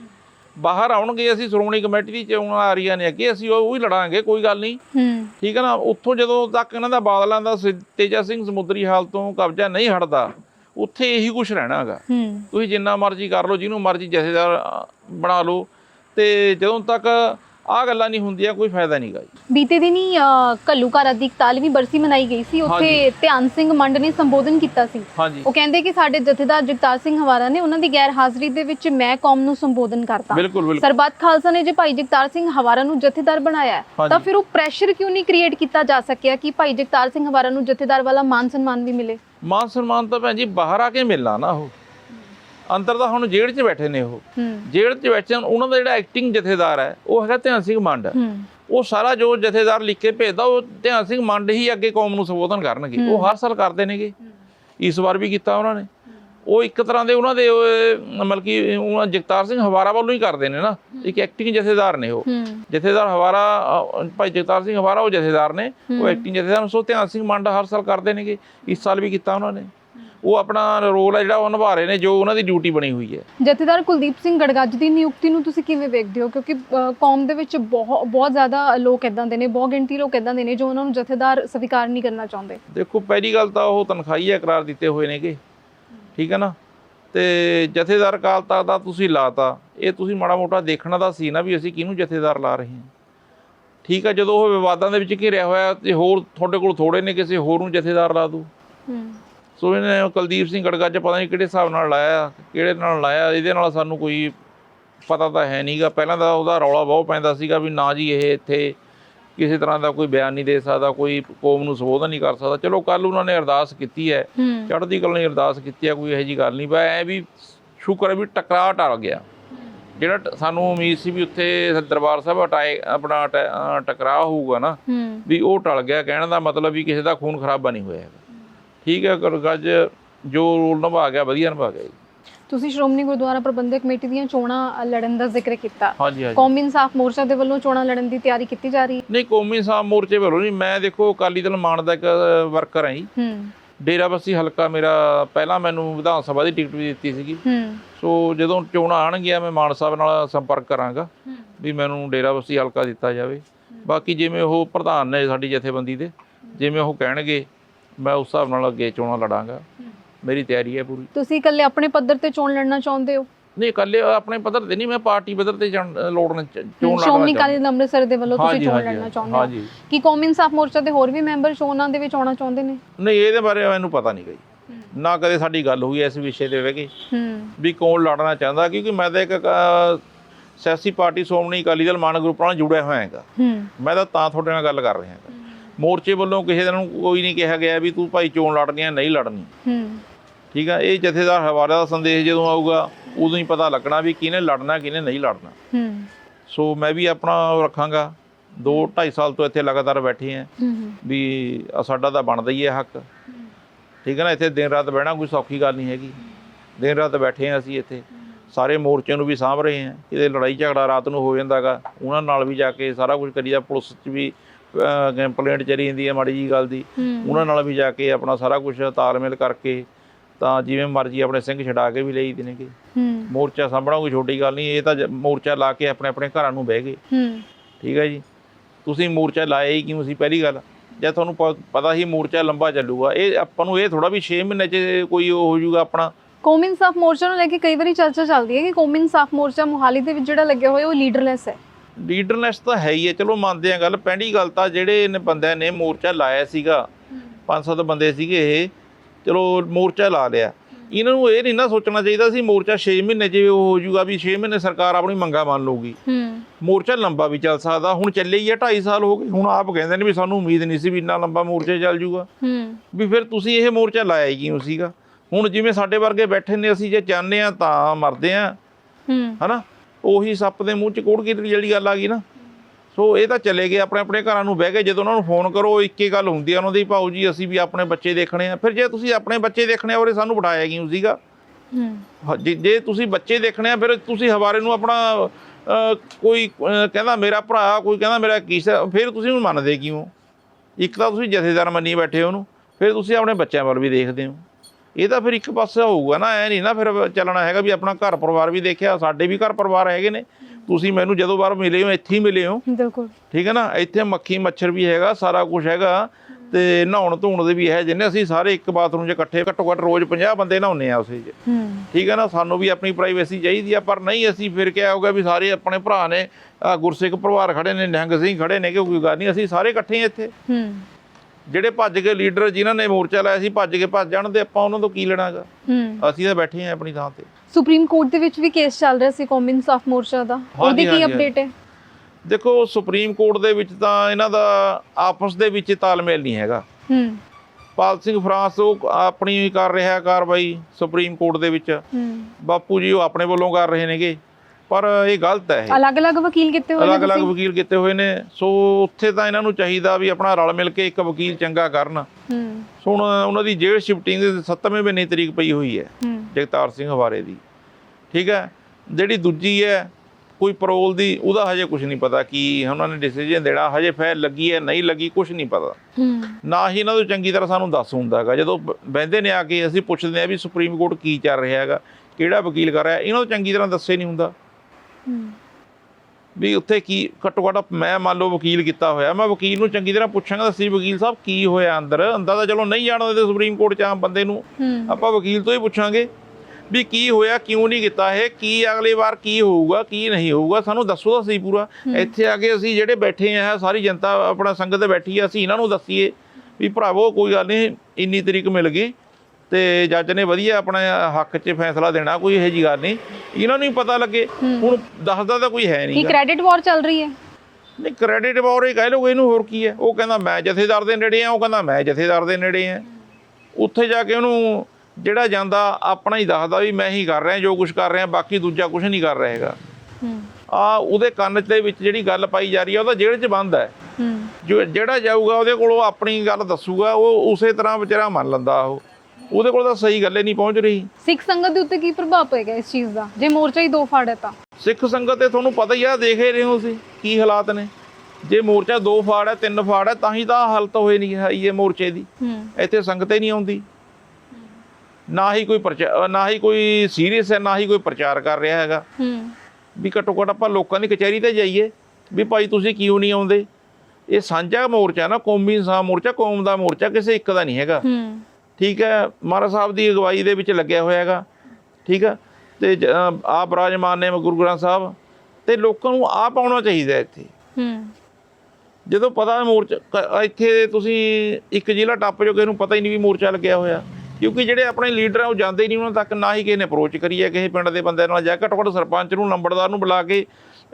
S2: ਬਾਹਰ ਆਉਣਗੇ ਅਸੀਂ ਸ਼੍ਰੋਮਣੀ ਕਮੇਟੀ ਦੀ ਚੋਣ ਆ ਰਹੀਆਂ ਨੇ ਅੱਗੇ ਅਸੀਂ ਉਹ ਹੀ ਲੜਾਂਗੇ ਕੋਈ ਗੱਲ ਨਹੀਂ।
S1: ਹੂੰ।
S2: ਠੀਕ ਹੈ ਨਾ ਉੱਥੋਂ ਜਦੋਂ ਤੱਕ ਇਹਨਾਂ ਦਾ ਬਾਦਲਾਂ ਦਾ ਤੇਜਾ ਸਿੰਘ ਸਮੁੰਦਰੀ ਹਾਲ ਤੋਂ ਕਬਜ਼ਾ ਨਹੀਂ ਹਟਦਾ ਉੱਥੇ ਇਹੀ ਕੁਝ ਰਹਿਣਾ ਹੈਗਾ। ਤੁਸੀਂ ਜਿੰਨਾ ਮਰਜ਼ੀ ਕਰ ਲਓ ਜਿਹਨੂੰ ਮਰਜ਼ੀ ਜਥੇਦਾਰ ਬਣਾ ਲਓ। ਤੇ ਜਦੋਂ ਤੱਕ ਆਹ ਗੱਲਾਂ ਨਹੀਂ ਹੁੰਦੀਆਂ ਕੋਈ ਫਾਇਦਾ ਨਹੀਂਗਾ ਜੀ।
S1: ਬੀਤੇ ਦਿਨੀ ਕੱਲੂਕਾਰਾ ਦੀ 41ਵੀਂ ਬਰਸੀ ਮਨਾਈ ਗਈ ਸੀ। ਉੱਥੇ ਧਿਆਨ ਸਿੰਘ ਮੰਡ ਨੇ ਸੰਬੋਧਨ ਕੀਤਾ ਸੀ। ਉਹ ਕਹਿੰਦੇ ਕਿ ਸਾਡੇ ਜਥੇਦਾਰ ਜਗਤਾਰ ਸਿੰਘ ਹਵਾਰਾ ਨੇ ਉਹਨਾਂ ਦੀ ਗੈਰ ਹਾਜ਼ਰੀ ਦੇ ਵਿੱਚ ਮੈਂ ਕੌਮ ਨੂੰ ਸੰਬੋਧਨ ਕਰਤਾ। ਸਰਬੱਤ ਖਾਲਸਾ ਨੇ ਜੇ ਭਾਈ ਜਗਤਾਰ ਸਿੰਘ ਹਵਾਰਾ ਨੂੰ ਜਥੇਦਾਰ ਬਣਾਇਆ। ਤਾਂ ਫਿਰ ਉਹ ਪ੍ਰੈਸ਼ਰ ਕਿਉਂ ਨਹੀਂ ਕ੍ਰੀਏਟ ਕੀਤਾ ਜਾ ਸਕਿਆ ਕਿ ਭਾਈ ਜਗਤਾਰ ਸਿੰਘ ਹਵਾਰਾ ਨੂੰ ਜਥੇਦਾਰ ਵਾਲਾ ਮਾਨ ਸਨਮਾਨ ਵੀ ਮਿਲੇ?
S2: ਮਾਨ ਸਨਮਾਨ ਤਾਂ ਭੈਣ ਜੀ ਬਾਹਰ ਆ ਕੇ ਮਿਲਣਾ ਨਾ ਉਹ। ਅੰਦਰ ਤਾਂ ਹੁਣ ਜੇਲ੍ਹ 'ਚ ਬੈਠੇ ਨੇ ਉਹ। ਜੇਲ੍ਹ 'ਚ ਬੈਠੇ ਹਨ, ਉਹਨਾਂ ਦਾ ਜਿਹੜਾ ਐਕਟਿੰਗ ਜਥੇਦਾਰ ਹੈ ਉਹ ਹੈਗਾ ਧਿਆਨ ਸਿੰਘ ਮੰਡ। ਉਹ ਸਾਰਾ ਜੋ ਜਥੇਦਾਰ ਲਿਖ ਕੇ ਭੇਜਦਾ ਉਹ ਧਿਆਨ ਸਿੰਘ ਮੰਡ ਹੀ ਅੱਗੇ ਕੌਮ ਨੂੰ ਸੰਬੋਧਨ ਕਰਨਗੇ। ਉਹ ਹਰ ਸਾਲ ਕਰਦੇ ਨੇਗੇ। ਇਸ ਵਾਰ ਵੀ ਕੀਤਾ ਉਹਨਾਂ ਨੇ। ਉਹ ਇੱਕ ਤਰ੍ਹਾਂ ਦੇ ਉਹਨਾਂ ਦੇ ਮਤਲਬ ਕਿ ਉਹਨਾਂ ਜਗਤਾਰ ਸਿੰਘ ਹਵਾਰਾ ਵੱਲੋਂ ਹੀ ਕਰਦੇ ਨੇ ਨਾ। ਇੱਕ ਐਕਟਿੰਗ ਜਥੇਦਾਰ ਨੇ ਉਹ। ਜਥੇਦਾਰ ਹਵਾਰਾ ਭਾਈ ਜਗਤਾਰ ਸਿੰਘ ਹਵਾਰਾ ਉਹ ਜਥੇਦਾਰ ਨੇ। ਉਹ ਐਕਟਿੰਗ ਜਥੇਦਾਰ ਸੋ ਧਿਆਨ ਸਿੰਘ ਮੰਡ ਹਰ ਸਾਲ ਕਰਦੇ ਨੇਗੇ। ਇਸ ਸਾਲ ਵੀ ਕੀਤਾ ਉਹਨਾਂ ਨੇ। ਉਹ ਆਪਣਾ ਰੋਲ ਹੈ ਜਿਹੜਾ ਉਹ ਨਿਭਾ ਰਹੇ ਨੇ ਜੋ ਉਹਨਾਂ ਦੀ ਡਿਊਟੀ ਬਣੀ ਹੋਈ ਹੈ।
S1: ਜਥੇਦਾਰ ਕੁਲਦੀਪ ਸਿੰਘ ਗੜਗੱਜ ਦੀ ਨਿਯੁਕਤੀ ਨੂੰ ਤੁਸੀਂ ਕਿਵੇਂ ਵੇਖਦੇ ਹੋ? ਕਿਉਂਕਿ ਕੌਮ ਦੇ ਵਿੱਚ ਬਹੁਤ ਬਹੁਤ ਜ਼ਿਆਦਾ ਲੋਕ ਇਦਾਂ ਦੇ ਨੇ ਬਹੁਤ ਗਿਣਤੀ ਲੋਕ ਇਦਾਂ ਦੇ ਨੇ ਜੋ ਉਹਨਾਂ ਨੂੰ ਜਥੇਦਾਰ ਸਵੀਕਾਰ ਨਹੀਂ ਕਰਨਾ ਚਾਹੁੰਦੇ।
S2: ਦੇਖੋ ਪਹਿਲੀ ਗੱਲ ਤਾਂ ਉਹ ਤਨਖਾਹੀਆ ਕਰਾਰ ਦਿੱਤੇ ਹੋਏ ਨੇਗੇ। ਠੀਕ ਹੈ ਨਾ? ਤੇ ਜਥੇਦਾਰ ਕਾਲ ਤੱਕ ਦਾ ਤੁਸੀਂ ਲਾਤਾ ਇਹ ਤੁਸੀਂ ਮਾੜਾ ਮੋਟਾ ਦੇਖਣਾ ਦਾ ਸੀ ਨਾ ਵੀ ਅਸੀਂ ਕਿਹਨੂੰ ਜਥੇਦਾਰ ਲਾ ਰਹੇ ਹਾਂ। ਠੀਕ ਹੈ ਜਦੋਂ ਉਹ ਵਿਵਾਦਾਂ ਦੇ ਵਿੱਚ ਘਿਰਿਆ ਹੋਇਆ ਤੇ ਹੋਰ ਤੁਹਾਡੇ ਕੋਲ ਥੋੜੇ ਨੇ ਕਿਸੇ ਹੋਰ ਨੂੰ ਜਥੇਦਾਰ ਲਾ ਦੂ
S1: ਹੂੰ।
S2: ਸੋ ਇਹਨੇ ਕੁਲਦੀਪ ਸਿੰਘ ਗੜਗੱਜ ਪਤਾ ਨਹੀਂ ਕਿਹੜੇ ਹਿਸਾਬ ਨਾਲ ਲਾਇਆ ਕਿਹੜੇ ਨਾਲ ਲਾਇਆ ਇਹਦੇ ਨਾਲ ਸਾਨੂੰ ਕੋਈ ਪਤਾ ਤਾਂ ਹੈ ਨਹੀਂਗਾ ਪਹਿਲਾਂ ਤਾਂ ਉਹਦਾ ਰੌਲਾ ਬਹੁਤ ਪੈਂਦਾ ਸੀਗਾ ਵੀ ਨਾ ਜੀ ਇਹ ਇੱਥੇ ਕਿਸੇ ਤਰ੍ਹਾਂ ਦਾ ਕੋਈ ਬਿਆਨ ਨਹੀਂ ਦੇ ਸਕਦਾ ਕੋਈ ਕੌਮ ਨੂੰ ਸੰਬੋਧਨ ਨਹੀਂ ਕਰ ਸਕਦਾ। ਚਲੋ ਕੱਲ ਉਹਨਾਂ ਨੇ ਅਰਦਾਸ ਕੀਤੀ ਹੈ ਚੜ੍ਹਦੀ ਕਲਾ ਨੇ ਅਰਦਾਸ ਕੀਤੀ ਹੈ ਕੋਈ ਇਹੋ ਜੀ ਗੱਲ ਨਹੀਂ। ਬਾ ਐ ਵੀ ਸ਼ੁਕਰ ਹੈ ਵੀ ਟਕਰਾਅ ਟਲ ਗਿਆ। ਜਿਹੜਾ ਸਾਨੂੰ ਉਮੀਦ ਸੀ ਵੀ ਉੱਥੇ ਦਰਬਾਰ ਸਾਹਿਬ ਹਟਾਏ ਆਪਣਾ ਟਕਰਾਅ ਹੋਊਗਾ ਨਾ ਵੀ ਉਹ ਟਲ ਗਿਆ। ਕਹਿਣ ਦਾ ਮਤਲਬ ਵੀ ਕਿਸੇ ਦਾ ਖੂਨ ਖਰਾਬਾ ਨਹੀਂ ਹੋਇਆ ਠੀਕ ਹੈ ਗੁਰਗੱਜ ਜੋ ਰੋਲ ਨਿਭਾ ਗਿਆ ਵਧੀਆ ਨਿਭਾ ਗਿਆ
S1: ਤੁਸੀਂ ਸ਼੍ਰੋਮਣੀ ਗੁਰਦੁਆਰਾ ਪ੍ਰਬੰਧਕ ਕਮੇਟੀ ਦੀਆਂ ਚੋਣਾਂ ਲੜਨ ਦਾ ਜ਼ਿਕਰ ਕੀਤਾ।
S2: ਹਾਂਜੀ ਹਾਂਜੀ।
S1: ਕੌਮੀ ਇਨਸਾਫ ਮੋਰਚਾ ਦੇ ਵੱਲੋਂ ਚੋਣਾਂ ਲੜਨ ਦੀ ਤਿਆਰੀ ਕੀਤੀ ਜਾ ਰਹੀ? ਹੈ
S2: ਨਹੀਂ ਕੌਮੀ ਸਾਮ ਮੋਰਚੇ ਵੱਲੋਂ ਨਹੀਂ। ਮੈਂ ਦੇਖੋ ਅਕਾਲੀ ਦਲ ਮਾਨ ਦਾ ਇੱਕ ਵਰਕਰ ਹਾਂ ਜੀ।
S1: ਹੂੰ।
S2: ਡੇਰਾਬੱਸੀ ਹਲਕਾ ਮੇਰਾ ਪਹਿਲਾਂ ਮੈਨੂੰ ਵਿਧਾਨ ਸਭਾ ਦੀ ਟਿਕਟ ਵੀ ਦਿੱਤੀ ਸੀਗੀ।
S1: ਹੂੰ।
S2: ਸੋ ਜਦੋਂ ਚੋਣਾਂ ਆਣਗੀਆਂ ਮੈਂ ਮਾਨ ਸਾਹਿਬ ਨਾਲ ਸੰਪਰਕ ਕਰਾਂਗਾ ਵੀ ਮੈਨੂੰ ਡੇਰਾਬੱਸੀ ਹਲਕਾ ਦਿੱਤਾ ਜਾਵੇ। ਬਾਕੀ ਜਿਵੇਂ ਉਹ ਪ੍ਰਧਾਨ ਨੇ ਸਾਡੀ ਜਥੇਬੰਦੀ ਦੇ ਜਿਵੇਂ ਉਹ ਕਹਿਣਗੇ ਮੈਂ ਉਸ ਹਿਸਾਬ ਨਾਲ ਅੱਗੇ ਚੋਣਾਂ ਲੜਾਂਗਾ। ਮੇਰੀ ਤਿਆਰੀ ਹੈ ਪੂਰੀ।
S1: ਤੁਸੀਂ ਇਕੱਲੇ ਆਪਣੇ ਪੱਧਰ ਤੇ ਚੋਣ ਲੜਨਾ ਚਾਹੁੰਦੇ ਹੋ?
S2: ਨਹੀਂ ਇਕੱਲੇ ਆਪਣੇ ਪੱਧਰ ਤੇ ਨਹੀਂ ਮੈਂ ਪਾਰਟੀ ਪੱਧਰ ਤੇ ਲੋੜਨ ਚੋਣ ਲੜਨਾ
S1: ਸ਼੍ਰੋਮਣੀ ਅਕਾਲੀ ਦਲ ਅੰਮ੍ਰਿਤਸਰ ਦੇ ਵੱਲੋਂ ਤੁਸੀਂ ਚੋਣ ਲੜਨਾ ਚਾਹੁੰਦੇ ਹੋ? ਕੀ ਕੌਮੀ ਇਨਸਾਫ ਮੋਰਚਾ ਦੇ ਹੋਰ ਵੀ ਮੈਂਬਰ ਚੋਣਾਂ ਦੇ ਵਿੱਚ ਆਉਣਾ ਚਾਹੁੰਦੇ ਨੇ?
S2: ਨਹੀਂ ਇਹਦੇ ਬਾਰੇ ਮੈਨੂੰ ਪਤਾ ਨਹੀਂ ਗਈ ਨਾ ਕਦੇ ਸਾਡੀ ਗੱਲ ਹੋਈ ਇਸ ਵਿਸ਼ੇ ਤੇ ਵੇਗੇ
S1: ਹੂੰ।
S2: ਵੀ ਕੌਣ ਲੜਨਾ ਚਾਹੁੰਦਾ ਕਿਉਂਕਿ ਮੈਂ ਤਾਂ ਇੱਕ ਸਿਆਸੀ ਪਾਰਟੀ ਸ਼੍ਰੋਮਣੀ ਅਕਾਲੀ ਦਲ ਮਾਨ ਗਰੁੱਪ ਨਾਲ ਜੁੜਿਆ ਹੋਇਆ ਹੈਗਾ ਮੈਂ ਤਾਂ ਤਾਂ ਤੁਹਾਡੇ ਨਾਲ ਗੱਲ ਕਰ ਰਿਹਾ ਹਾਂ ਮੋਰਚੇ ਵੱਲੋਂ ਕਿਸੇ ਨੂੰ ਕੋਈ ਨਹੀਂ ਕਿਹਾ ਗਿਆ ਵੀ ਤੂੰ ਭਾਈ ਚੋਣ ਲੜਨੀ ਹੈ ਨਹੀਂ ਲੜਨੀ।
S1: ਹੂੰ।
S2: ਠੀਕ ਆ ਇਹ ਜਥੇਦਾਰ ਹਵਾਲਾ ਦਾ ਸੰਦੇਸ਼ ਜਦੋਂ ਆਊਗਾ ਉਦੋਂ ਹੀ ਪਤਾ ਲੱਗਣਾ ਵੀ ਕਿਹਨੇ ਲੜਨਾ ਕਿਹਨੇ ਨਹੀਂ ਲੜਨਾ।
S1: ਹੂੰ।
S2: ਸੋ ਮੈਂ ਵੀ ਆਪਣਾ ਰੱਖਾਂਗਾ। 2 2.5 ਸਾਲ ਤੋਂ ਇੱਥੇ ਲਗਾਤਾਰ ਬੈਠੇ ਆਂ ਵੀ ਸਾਡਾ ਤਾਂ ਬਣਦਾ ਹੀ ਹੈ ਹੱਕ। ਠੀਕ ਹੈ ਨਾ ਇੱਥੇ ਦਿਨ ਰਾਤ ਬਹਿਣਾ ਕੋਈ ਸੌਖੀ ਗੱਲ ਨਹੀਂ ਹੈਗੀ। ਦਿਨ ਰਾਤ ਬੈਠੇ ਆਂ ਅਸੀਂ ਇੱਥੇ। ਸਾਰੇ ਮੋਰਚੇ ਨੂੰ ਵੀ ਸਾਂਭ ਰਹੇ ਆਂ। ਕਿਤੇ ਲੜਾਈ ਝਗੜਾ ਰਾਤ ਨੂੰ ਹੋ ਜਾਂਦਾਗਾ ਉਹਨਾਂ ਨਾਲ ਵੀ ਜਾ ਕੇ ਸਾਰਾ ਕੁਝ ਕਰੀਦਾ ਪੁਲਿਸ 'ਚ ਵੀ ਕੰਪਲੇਂਟ ਚਲੀ ਜਾਂਦੀ ਹੈ ਮਾੜੀ ਜੀ ਗੱਲ ਦੀ
S1: ਹੂੰ।
S2: ਉਹਨਾਂ ਨਾਲ ਵੀ ਜਾ ਕੇ ਆਪਣਾ ਸਾਰਾ ਕੁਝ ਤਾਲਮੇਲ ਕਰਕੇ ਤਾਂ ਜਿਵੇਂ ਮਰਜ਼ੀ ਆਪਣੇ ਸਿੰਘ ਛਡਾ ਕੇ ਵੀ ਲਈ ਦੇਣਗੇ
S1: ਹੂੰ।
S2: ਮੋਰਚਾ ਸਾਂਭਣਾ ਕੋਈ ਛੋਟੀ ਗੱਲ ਨਹੀਂ ਇਹ ਤਾਂ ਮੋਰਚਾ ਲਾ ਕੇ ਆਪਣੇ ਆਪਣੇ ਘਰਾਂ ਨੂੰ ਬਹਿ ਗਏ।
S1: ਹੂੰ।
S2: ਠੀਕ ਹੈ ਜੀ? ਤੁਸੀਂ ਮੋਰਚਾ ਲਾਇਆ ਹੀ ਕਿਉਂ ਸੀ ਪਹਿਲੀ ਗੱਲ? ਜੇ ਤੁਹਾਨੂੰ ਪਤਾ ਸੀ ਮੋਰਚਾ ਲੰਬਾ ਚੱਲੂਗਾ? ਇਹ ਆਪਾਂ ਨੂੰ ਇਹ ਥੋੜਾ ਵੀ 6 ਮਹੀਨੇ 'ਚ ਕੋਈ ਉਹ ਹੋ ਜਾਊਗਾ ਆਪਣਾ।
S1: ਕੌਮੀ ਇਨਸਾਫ ਮੋਰਚਾ ਨੂੰ ਲੈ ਕੇ ਕਈ ਵਾਰੀ ਚਰਚਾ ਚੱਲਦੀ ਹੈ ਕਿ ਕੌਮੀ ਇਨਸਾਫ ਮੋਰਚਾ ਮੁਹਾਲੀ ਦੇ ਵਿੱਚ ਜਿਹੜਾ ਲੱਗਿਆ ਹੋਇਆ ਉਹ ਲੀਡਰਲੈਸ ਹੈ।
S2: ਲੀਡਰਨੈਸ ਤਾਂ ਹੈ ਹੀ ਹੈ ਚਲੋ ਮੰਨਦੇ ਆ ਗੱਲ। ਪਹਿਲੀ ਗੱਲ ਤਾਂ ਜਿਹੜੇ ਨੇ ਬੰਦਿਆਂ ਨੇ ਮੋਰਚਾ ਲਾਇਆ ਸੀਗਾ ਪੰਜ ਸੱਤ ਬੰਦੇ ਸੀਗੇ ਇਹ ਚਲੋ ਮੋਰਚਾ ਲਾ ਲਿਆ। ਇਹਨਾਂ ਨੂੰ ਇਹ ਨਹੀਂ ਨਾ ਸੋਚਣਾ ਚਾਹੀਦਾ ਸੀ ਮੋਰਚਾ 6 ਮਹੀਨੇ 'ਚ ਉਹ ਹੋ ਜਾਊਗਾ ਵੀ 6 ਮਹੀਨੇ ਸਰਕਾਰ ਆਪਣੀ ਮੰਗਾਂ ਮੰਨ ਲਊਗੀ।
S1: ਹੂੰ।
S2: ਮੋਰਚਾ ਲੰਬਾ ਵੀ ਚੱਲ ਸਕਦਾ ਹੁਣ ਚੱਲੇ ਹੀ ਆ 2.5 ਸਾਲ ਹੋ ਗਏ ਹੁਣ ਆਪ ਕਹਿੰਦੇ ਨੇ ਵੀ ਸਾਨੂੰ ਉਮੀਦ ਨਹੀਂ ਸੀ ਵੀ ਇੰਨਾ ਲੰਬਾ ਮੋਰਚਾ ਚੱਲ ਜਾਊਗਾ।
S1: ਹੂੰ।
S2: ਵੀ ਫਿਰ ਤੁਸੀਂ ਇਹ ਮੋਰਚਾ ਲਾਇਆ ਹੀ ਕਿਉਂ ਸੀਗਾ? ਹੁਣ ਜਿਵੇਂ ਸਾਡੇ ਵਰਗੇ ਬੈਠੇ ਨੇ ਅਸੀਂ ਜੇ ਚਾਹੁੰਦੇ ਆ ਤਾਂ ਮਰਦੇ ਆ
S1: ਹੂੰ।
S2: ਹਨਾ? ਉਹੀ ਸੱਪ ਦੇ ਮੂੰਹ 'ਚ ਕੋੜ ਕੀ ਜਿਹੜੀ ਗੱਲ ਆ ਗਈ ਨਾ। ਸੋ ਇਹ ਤਾਂ ਚਲੇ ਗਏ ਆਪਣੇ ਆਪਣੇ ਘਰਾਂ ਨੂੰ ਬਹਿ ਗਏ। ਜਦੋਂ ਉਹਨਾਂ ਨੂੰ ਫੋਨ ਕਰੋ ਇੱਕੇ ਗੱਲ ਹੁੰਦੀ ਆ ਉਹਨਾਂ ਦੀ ਭਾਊ ਜੀ ਅਸੀਂ ਵੀ ਆਪਣੇ ਬੱਚੇ ਦੇਖਣੇ ਆ। ਫਿਰ ਜੇ ਤੁਸੀਂ ਆਪਣੇ ਬੱਚੇ ਦੇਖਣੇ ਆ ਉਹਰੇ ਸਾਨੂੰ ਬਿਠਾਇਆ ਕਿਉਂ ਸੀਗਾ? ਜੇ ਜੇ ਤੁਸੀਂ ਬੱਚੇ ਦੇਖਣੇ ਆ ਫਿਰ ਤੁਸੀਂ ਹਵਾਰੇ ਨੂੰ ਆਪਣਾ ਕੋਈ ਕਹਿੰਦਾ ਮੇਰਾ ਭਰਾ ਕੋਈ ਕਹਿੰਦਾ ਮੇਰਾ ਕਿਸ ਫਿਰ ਤੁਸੀਂ ਉਹਨੂੰ ਮੰਨਦੇ ਕਿਉਂ? ਇੱਕ ਤਾਂ ਤੁਸੀਂ ਜਥੇਦਾਰ ਮੰਨੀ ਬੈਠੇ ਹੋ ਉਹਨੂੰ ਫਿਰ ਤੁਸੀਂ ਆਪਣੇ ਬੱਚਿਆਂ ਵੱਲ ਵੀ ਦੇਖਦੇ ਹੋ। ਇਹ ਤਾਂ ਫਿਰ ਇੱਕ ਪਾਸੇ ਹੋਊਗਾ ਨਾ ਐ ਨਹੀਂ ਨਾ ਫਿਰ ਚੱਲਣਾ ਹੈਗਾ ਵੀ ਆਪਣਾ ਘਰ ਪਰਿਵਾਰ ਵੀ ਦੇਖਿਆ ਸਾਡੇ ਵੀ ਘਰ ਪਰਿਵਾਰ ਹੈਗੇ ਨੇ। ਤੁਸੀਂ ਮੈਨੂੰ ਜਦੋਂ ਵਾਰ ਮਿਲੇ ਹੋ ਇੱਥੇ ਹੀ ਮਿਲੇ ਹੋ।
S1: ਬਿਲਕੁਲ।
S2: ਠੀਕ ਹੈ ਨਾ? ਇੱਥੇ ਮੱਖੀ ਮੱਛਰ ਵੀ ਹੈਗਾ ਸਾਰਾ ਕੁਝ ਹੈਗਾ ਤੇ ਨਹਾਉਣ ਧੋਣ ਦੇ ਵੀ ਹੈ ਜਿੰਨੇ ਅਸੀਂ ਸਾਰੇ ਇੱਕ ਬਾਥਰੂਮ 'ਚ ਇਕੱਠੇ ਘੱਟੋ ਘੱਟ ਰੋਜ਼ 50 ਬੰਦੇ ਨਹਾਉਂਦੇ ਆ ਉਸੇ 'ਚ ਠੀਕ ਹੈ ਨਾ? ਸਾਨੂੰ ਵੀ ਆਪਣੀ ਪ੍ਰਾਈਵੇਸੀ ਚਾਹੀਦੀ ਆ ਪਰ ਨਹੀਂ ਅਸੀਂ ਫਿਰ ਕਿਹਾ ਹੋਊਗਾ ਵੀ ਸਾਰੇ ਆਪਣੇ ਭਰਾ ਨੇ ਗੁਰਸਿੱਖ ਪਰਿਵਾਰ ਖੜੇ ਨੇ ਨਿਹੰਗ ਸਿੰਘ ਖੜੇ ਨੇ ਕਿ ਕੋਈ ਗੱਲ ਨਹੀਂ ਅਸੀਂ ਸਾਰੇ ਇਕੱਠੇ ਇੱਥੇ।
S1: ਹੂੰ।
S2: ਜਿਹੜੇ ਭੱਜ ਕੇ ਲੀਡਰ ਜਿਨ੍ਹਾਂ ਨੇ ਮੋਰਚਾ ਲਾਇਆ ਸੀ ਭੱਜ ਕੇ ਭੱਜ ਜਾਣ ਤੇ ਆਪਾਂ ਉਹਨਾਂ ਤੋਂ ਕੀ ਲੈਣਾਗਾ? ਅਸੀਂ ਤਾਂ ਬੈਠੇ ਹਾਂ ਆਪਣੀ ਥਾਂ ਤੇ।
S1: ਸੁਪਰੀਮ ਕੋਰਟ ਦੇ ਵਿੱਚ ਵੀ ਕੇਸ ਚੱਲ ਰਿਹਾ ਸੀ ਕੌਮੀ ਇਨਸਾਫ ਮੋਰਚਾ ਦਾ। ਉਹਦੀ ਕੀ ਅਪਡੇਟ ਹੈ?
S2: ਦੇਖੋ ਸੁਪਰੀਮ ਕੋਰਟ ਦੇ ਵਿੱਚ ਤਾਂ ਇਹਨਾਂ ਦਾ ਆਪਸ ਦੇ ਵਿੱਚ ਤਾਲਮੇਲ ਨਹੀਂ ਹੈਗਾ।
S1: ਹੂੰ।
S2: ਪਾਲ ਸਿੰਘ ਫਰਾਂਸ ਉਹ ਆਪਣੀ ਕਰ ਰਿਹਾ ਕਾਰਵਾਈ ਸੁਪਰੀਮ ਕੋਰਟ ਦੇ ਵਿੱਚ। ਬਾਪੂ ਜੀ ਉਹ ਆਪਣੇ ਵੱਲੋਂ ਕਰ ਰਹੇ ਨੇਗੇ। ਪਰ ਇਹ ਗਲਤ ਹੈ ਇਹ।
S1: ਅਲੱਗ-ਅਲੱਗ ਵਕੀਲ ਕਿਤੇ ਹੋਏ ਨੇ
S2: ਅਲੱਗ-ਅਲੱਗ? ਵਕੀਲ ਕੀਤੇ ਹੋਏ ਨੇ। ਸੋ ਉੱਥੇ ਤਾਂ ਇਹਨਾਂ ਨੂੰ ਚਾਹੀਦਾ ਵੀ ਆਪਣਾ ਰਲ ਮਿਲ ਕੇ ਇੱਕ ਵਕੀਲ ਚੰਗਾ ਕਰਨ।
S1: ਹੂੰ।
S2: ਸੋ ਹੁਣ ਉਹਨਾਂ ਦੀ ਜੇਲ੍ਹ ਸ਼ਿਫਟਿੰਗ ਦੇ 7ਵੇਂ ਮਹੀਨੇ ਤਰੀਕ ਪਈ ਹੋਈ ਹੈ
S1: ਹੂੰ।
S2: ਜਗਤਾਰ ਸਿੰਘ ਹਵਾਰੇ ਦੀ। ਠੀਕ ਹੈ? ਜਿਹੜੀ ਦੂਜੀ ਹੈ ਕੋਈ ਪੈਰੋਲ ਦੀ ਉਹਦਾ ਹਜੇ ਕੁਝ ਨਹੀਂ ਪਤਾ ਕੀ ਉਹਨਾਂ ਨੇ ਡਿਸੀਜਨ ਦੇਣਾ। ਹਜੇ ਫੈਲ ਲੱਗੀ ਹੈ ਨਹੀਂ ਲੱਗੀ ਕੁਝ ਨਹੀਂ ਪਤਾ।
S1: ਹੂੰ।
S2: ਨਾ ਹੀ ਇਹਨਾਂ ਤੋਂ ਚੰਗੀ ਤਰ੍ਹਾਂ ਸਾਨੂੰ ਦੱਸ ਹੁੰਦਾ ਹੈਗਾ। ਜਦੋਂ ਬ- ਬਹਿੰਦੇ ਨੇ ਆ ਕੇ ਅਸੀਂ ਪੁੱਛਦੇ ਆ ਵੀ ਸੁਪਰੀਮ ਕੋਰਟ ਕੀ ਚੱਲ ਰਿਹਾ ਹੈਗਾ ਕਿਹੜਾ ਵਕੀਲ ਕਰ ਰਿਹਾ ਇਹਨਾਂ ਨੂੰ ਚੰਗੀ ਤਰ੍ਹਾਂ ਦੱਸੇ ਨਹੀਂ ਹੁੰਦਾ। ਵੀ ਉੱਥੇ ਕੀ ਘੱਟੋ ਘੱਟ ਮੈਂ ਮੰਨ ਲਓ ਵਕੀਲ ਕੀਤਾ ਹੋਇਆ ਮੈਂ ਵਕੀਲ ਨੂੰ ਚੰਗੀ ਤਰ੍ਹਾਂ ਪੁੱਛਾਂਗਾ ਦੱਸੀ ਵਕੀਲ ਸਾਹਿਬ ਕੀ ਹੋਇਆ ਅੰਦਰ? ਅੰਦਰ ਤਾਂ ਚਲੋ ਨਹੀਂ ਜਾਣਦੇ ਤੇ ਸੁਪਰੀਮ ਕੋਰਟ 'ਚ ਆਮ ਬੰਦੇ ਨੂੰ ਆਪਾਂ ਵਕੀਲ ਤੋਂ ਹੀ ਪੁੱਛਾਂਗੇ ਵੀ ਕੀ ਹੋਇਆ ਕਿਉਂ ਨਹੀਂ ਕੀਤਾ ਇਹ ਕੀ ਅਗਲੀ ਵਾਰ ਕੀ ਹੋਊਗਾ ਕੀ ਨਹੀਂ ਹੋਊਗਾ ਸਾਨੂੰ ਦੱਸੋ ਤਾਂ ਸਹੀ ਪੂਰਾ। ਇੱਥੇ ਆ ਕੇ ਅਸੀਂ ਜਿਹੜੇ ਬੈਠੇ ਆ ਸਾਰੀ ਜਨਤਾ ਆਪਣਾ ਸੰਗਤ ਬੈਠੀ ਆ ਅਸੀਂ ਇਹਨਾਂ ਨੂੰ ਦੱਸੀਏ ਵੀ ਭਰਾਵੋ ਕੋਈ ਗੱਲ ਨਹੀਂ ਇੰਨੀ ਤਰੀਕ ਮਿਲ ਗਈ। ਤੇ ਜੱਜ ਨੇ ਵਧੀਆ ਆਪਣਾ ਹੱਕ 'ਚ ਫੈਸਲਾ ਦੇਣਾ ਕੋਈ ਇਹੋ ਜੀ ਗੱਲ ਨਹੀਂ। ਇਹਨਾਂ ਨੂੰ ਹੀ ਪਤਾ ਲੱਗੇ ਹੁਣ ਦੱਸਦਾ ਤਾਂ ਕੋਈ ਹੈ
S1: ਕੀ
S2: ਨਹੀਂ
S1: ਕ੍ਰੈਡਿਟ ਵਾਰ ਚੱਲ ਰਹੀ ਹੈ?
S2: ਨਹੀਂ ਕ੍ਰੈਡਿਟ ਵਾਰ ਹੀ ਕਹਿ ਲਓ ਇਹਨੂੰ ਹੋਰ ਕੀ ਹੈ? ਉਹ ਕਹਿੰਦਾ ਮੈਂ ਜਥੇਦਾਰ ਦੇ ਨੇੜੇ ਆ ਉਹ ਕਹਿੰਦਾ ਮੈਂ ਜਥੇਦਾਰ ਦੇ ਨੇੜੇ ਆ ਉੱਥੇ ਜਾ ਕੇ ਉਹਨੂੰ ਜਿਹੜਾ ਜਾਂਦਾ ਆਪਣਾ ਹੀ ਦੱਸਦਾ ਵੀ ਮੈਂ ਹੀ ਕਰ ਰਿਹਾ ਜੋ ਕੁਝ ਕਰ ਰਿਹਾ ਬਾਕੀ ਦੂਜਾ ਕੁਝ ਨਹੀਂ ਕਰ ਰਿਹਾ ਹੈਗਾ।
S1: ਹੂੰ।
S2: ਆ ਉਹਦੇ ਕੰਨ ਦੇ ਵਿੱਚ ਜਿਹੜੀ ਗੱਲ ਪਾਈ ਜਾ ਰਹੀ ਹੈ ਉਹਦਾ ਜੇਲ੍ਹ 'ਚ ਬੰਦ ਹੈ।
S1: ਹੂੰ।
S2: ਜੋ ਜਿਹੜਾ ਜਾਊਗਾ ਉਹਦੇ ਕੋਲ ਉਹ ਆਪਣੀ ਗੱਲ ਦੱਸੂਗਾ ਉਹ ਉਸੇ ਤਰ੍ਹਾਂ ਵਿਚਾਰਾ ਮੰਨ ਲੈਂਦਾ ਉਹ। ਉਹਦੇ ਕੋਲ ਤਾਂ ਸਹੀ ਗੱਲੇ ਨਹੀਂ ਪਹੁੰਚ ਰਹੀ।
S1: ਸਿੱਖ ਸੰਗਤ ਦੇ ਉੱਤੇ ਕੀ ਪ੍ਰਭਾਵ ਪਏਗਾ ਇਸ ਚੀਜ਼ ਦਾ? ਜੇ ਮੋਰਚਾ ਹੀ ਦੋ ਫਾੜ ਹੈ ਤਾਂ
S2: ਸਿੱਖ ਸੰਗਤ ਤੇ ਤੁਹਾਨੂੰ ਪਤਾ ਹੀ ਆ ਦੇਖ ਹੀ ਰਹੇ ਹੋ ਤੁਸੀਂ ਕੀ ਹਾਲਾਤ ਨੇ। ਜੇ ਮੋਰਚਾ ਦੋ ਫਾੜ ਹੈ ਤਿੰਨ ਫਾੜ ਹੈ ਤਾਂ ਹੀ ਤਾਂ ਹਾਲਤ ਹੋਏ ਨਹੀਂ ਹੈ ਇਹ ਮੋਰਚੇ ਦੀ। ਇੱਥੇ ਸੰਗਤ ਹੀ ਨਹੀਂ ਆਉਂਦੀ। ਨਾ ਹੀ ਕੋਈ ਨਾ ਹੀ ਕੋਈ ਸੀਰੀਅਸ ਹੈ ਨਾ ਹੀ ਕੋਈ ਪ੍ਰਚਾਰ ਕਰ ਰਿਹਾ ਹੈਗਾ। ਵੀ ਘੱਟੋ ਘੱਟ ਆਪਾਂ ਲੋਕਾਂ ਦੀ ਕਚਹਿਰੀ ਤੇ ਜਾਈਏ ਵੀ ਭਾਈ ਤੁਸੀਂ ਕਿਉਂ ਨਹੀਂ ਆਉਂਦੇ? ਇਹ ਸਾਂਝਾ ਮੋਰਚਾ ਨਾ ਕੌਮੀ ਇਨਸਾਨ ਮੋਰਚਾ ਕੌਮ ਦਾ ਮੋਰਚਾ ਕਿਸੇ ਇੱਕ ਦਾ ਨਹੀਂ ਹੈਗਾ। ਠੀਕ ਹੈ ਮਹਾਰਾਜ ਸਾਹਿਬ ਦੀ ਅਗਵਾਈ ਦੇ ਵਿੱਚ ਲੱਗਿਆ ਹੋਇਆ ਹੈਗਾ ਠੀਕ ਹੈ ਤੇ ਆਪ ਬਰਾਜਮਾਨ ਨੇ ਗੁਰੂ ਗ੍ਰੰਥ ਸਾਹਿਬ ਤੇ ਲੋਕਾਂ ਨੂੰ ਆਪ ਆਉਣਾ ਚਾਹੀਦਾ ਇੱਥੇ।
S1: ਹੂੰ।
S2: ਜਦੋਂ ਪਤਾ ਹੈ ਮੋਰਚਾ ਇੱਥੇ ਤੁਸੀਂ ਇੱਕ ਜ਼ਿਲ੍ਹਾ ਟੱਪ ਜੋ ਕਿਸੇ ਨੂੰ ਪਤਾ ਹੀ ਨਹੀਂ ਵੀ ਮੋਰਚਾ ਲੱਗਿਆ ਹੋਇਆ। ਕਿਉਂਕਿ ਜਿਹੜੇ ਆਪਣੇ ਲੀਡਰ ਆ ਉਹ ਜਾਂਦੇ ਨਹੀਂ ਉਹਨਾਂ ਤੱਕ ਨਾ ਹੀ ਕਿਸੇ ਨੇ ਅਪਰੋਚ ਕਰੀ ਹੈ ਕਿਸੇ ਪਿੰਡ ਦੇ ਬੰਦੇ ਨਾਲ ਜਾਂ ਘੱਟੋ ਘੱਟ ਸਰਪੰਚ ਨੂੰ ਨੰਬਰਦਾਰ ਨੂੰ ਬੁਲਾ ਕੇ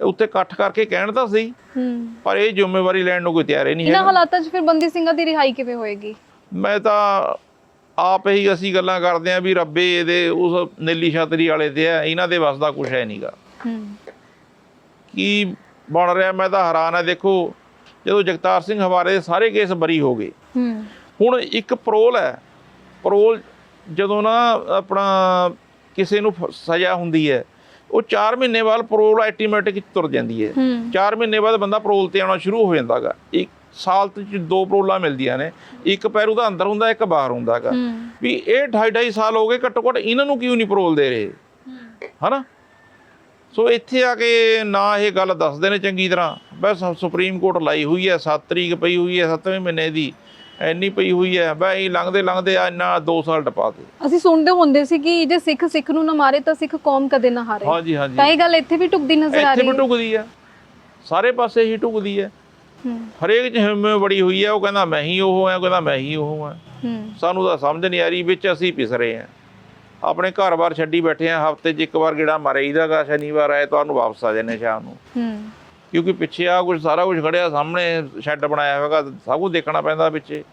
S2: ਉੱਥੇ ਇਕੱਠ ਕਰਕੇ ਕਹਿਣ ਤਾਂ ਸਹੀ।
S1: ਹੂੰ।
S2: ਪਰ ਇਹ ਜ਼ਿੰਮੇਵਾਰੀ ਲੈਣ ਨੂੰ ਕੋਈ ਤਿਆਰ ਹੀ ਨਹੀਂ
S1: ਇਹਨਾਂ
S2: ਹੈ
S1: ਹਾਲਾਤਾਂ 'ਚ ਫਿਰ ਬੰਦੀ ਸਿੰਘਾਂ ਦੀ ਰਿਹਾਈ ਕਿਵੇਂ ਹੋਏਗੀ?
S2: ਮੈਂ ਤਾਂ ਆਪ ਹੀ ਅਸੀਂ ਗੱਲਾਂ ਕਰਦੇ ਆਂ ਵੀ ਰੱਬੇ ਇਹਦੇ ਉਸ ਨੀਲੀ ਛਤਰੀ ਵਾਲੇ ਤੇ ਆ ਇਹਨਾਂ ਦੇ ਵੱਸ ਦਾ ਕੁਝ ਹੈ ਨਹੀਂਗਾ
S1: ਹੂੰ।
S2: ਕੀ ਬਣ ਰਿਹਾ ਮੈਂ ਤਾਂ ਹੈਰਾਨ ਆ ਦੇਖੋ ਜਦੋਂ ਜਗਤਾਰ ਸਿੰਘ ਹਵਾਰੇ ਦੇ ਸਾਰੇ ਕੇਸ ਬਰੀ ਹੋ ਗਏ।
S1: ਹੂੰ।
S2: ਹੁਣ ਇੱਕ ਪਰੋਲ ਹੈ ਪਰੋਲ ਜਦੋਂ ਨਾ ਆਪਣਾ ਕਿਸੇ ਨੂੰ ਸਜ਼ਾ ਹੁੰਦੀ ਹੈ ਉਹ 4 ਮਹੀਨੇ ਬਾਅਦ ਪਰੋਲ ਆਟੋਮੈਟਿਕ ਤੁਰ ਜਾਂਦੀ ਹੈ।
S1: ਹੂੰ।
S2: 4 ਮਹੀਨੇ ਬਾਅਦ ਬੰਦਾ ਪਰੋਲ ਤੇ ਆਉਣਾ ਸ਼ੁਰੂ ਹੋ ਜਾਂਦਾਗਾ ਇੱਕ ਸਾਲ ਤੇ ਦੋ ਪਰੋਲਾਂ ਮਿਲਦੀਆਂ ਨੇ। ਇੱਕ ਪੈਰ ਉਹਦਾ ਅੰਦਰ ਹੁੰਦਾ ਇੱਕ ਬਾਹਰ ਹੁੰਦਾਗਾ ਵੀ ਇਹ 2.5 2.5 ਸਾਲ ਹੋ ਗਏ ਘੱਟੋ ਘੱਟ ਇਹਨਾਂ ਨੂੰ ਕਿਉਂ ਨਹੀਂ ਪਰੋਲ ਦੇ ਰਹੇ? ਹਨਾ? ਸੋ ਇੱਥੇ ਆ ਕੇ ਨਾ ਇਹ ਗੱਲ ਦੱਸਦੇ ਨੇ ਚੰਗੀ ਤਰ੍ਹਾਂ। ਬਸ ਸੁਪਰੀਮ ਕੋਰਟ ਲਾਈ ਹੋਈ ਹੈ 7 ਤਰੀਕ ਪਈ ਹੋਈ ਹੈ 7ਵੇਂ ਮਹੀਨੇ ਦੀ। ਇੰਨੀ ਪਈ ਹੋਈ ਹੈ ਬਈ ਇਹ ਲੰਘਦੇ ਲੰਘਦੇ ਆ ਇੰਨਾ 2 ਸਾਲ ਟਪਾ ਦੇ
S1: ਅਸੀਂ ਸੁਣਦੇ ਹੁੰਦੇ ਸੀ ਕਿ ਜੇ ਸਿੱਖ ਸਿੱਖ ਨੂੰ ਨਾ ਮਾਰੇ ਤਾਂ ਸਿੱਖ ਕੌਮ ਕਦੇ ਨਾ ਹਾਰੇ।
S2: ਹਾਂਜੀ ਹਾਂਜੀ।
S1: ਤਾਂ ਇਹ ਗੱਲ ਇੱਥੇ ਵੀ ਟੁਕਦੀ ਨਜ਼ਰ ਆ
S2: ਇੱਥੇ
S1: ਰਹੀ
S2: ਵੀ
S1: ਹੈ।
S2: ਟੁਕਦੀ ਹੈ। ਸਾਰੇ ਪਾਸੇ ਹੀ ਟੁਕਦੀ ਹੂੰ। ਹਰੇਕ ਚ ਹਿੰਮਤ ਬੜੀ ਹੋਈ ਹੈ ਉਹ ਕਹਿੰਦਾ ਮੈਂ ਹੀ ਉਹ ਹਾਂ ਕਹਿੰਦਾ ਮੈਂ ਹੀ ਉਹ ਹਾਂ। ਸਾਨੂੰ ਤਾਂ ਸਮਝ ਨਹੀਂ ਆ ਰਹੀ ਵਿੱਚ ਅਸੀਂ ਪਿਸ ਰਹੇ ਹਾਂ ਆਪਣੇ ਘਰ-ਬਾਰ ਛੱਡੀ ਬੈਠੇ ਹਾਂ ਹਫ਼ਤੇ 'ਚ ਇੱਕ ਵਾਰ ਗੇੜਾ ਮਾਰੇ ਗਾ ਸ਼ਨੀਵਾਰ ਆਏ ਤੁਹਾਨੂੰ ਵਾਪਸ ਆ ਜਾਂਦੇ ਸ਼ਾਮ ਨੂੰ। ਕਿਉਂਕਿ ਪਿੱਛੇ ਆ ਕੁਝ ਸਾਰਾ ਕੁਝ ਖੜਿਆ ਸਾਹਮਣੇ ਸ਼ੈੱਡ ਬਣਾਇਆ ਹੋਵੇਗਾ ਸਭ ਕੁਝ ਦੇਖਣਾ ਪੈਂਦਾ ਪਿੱਛੇ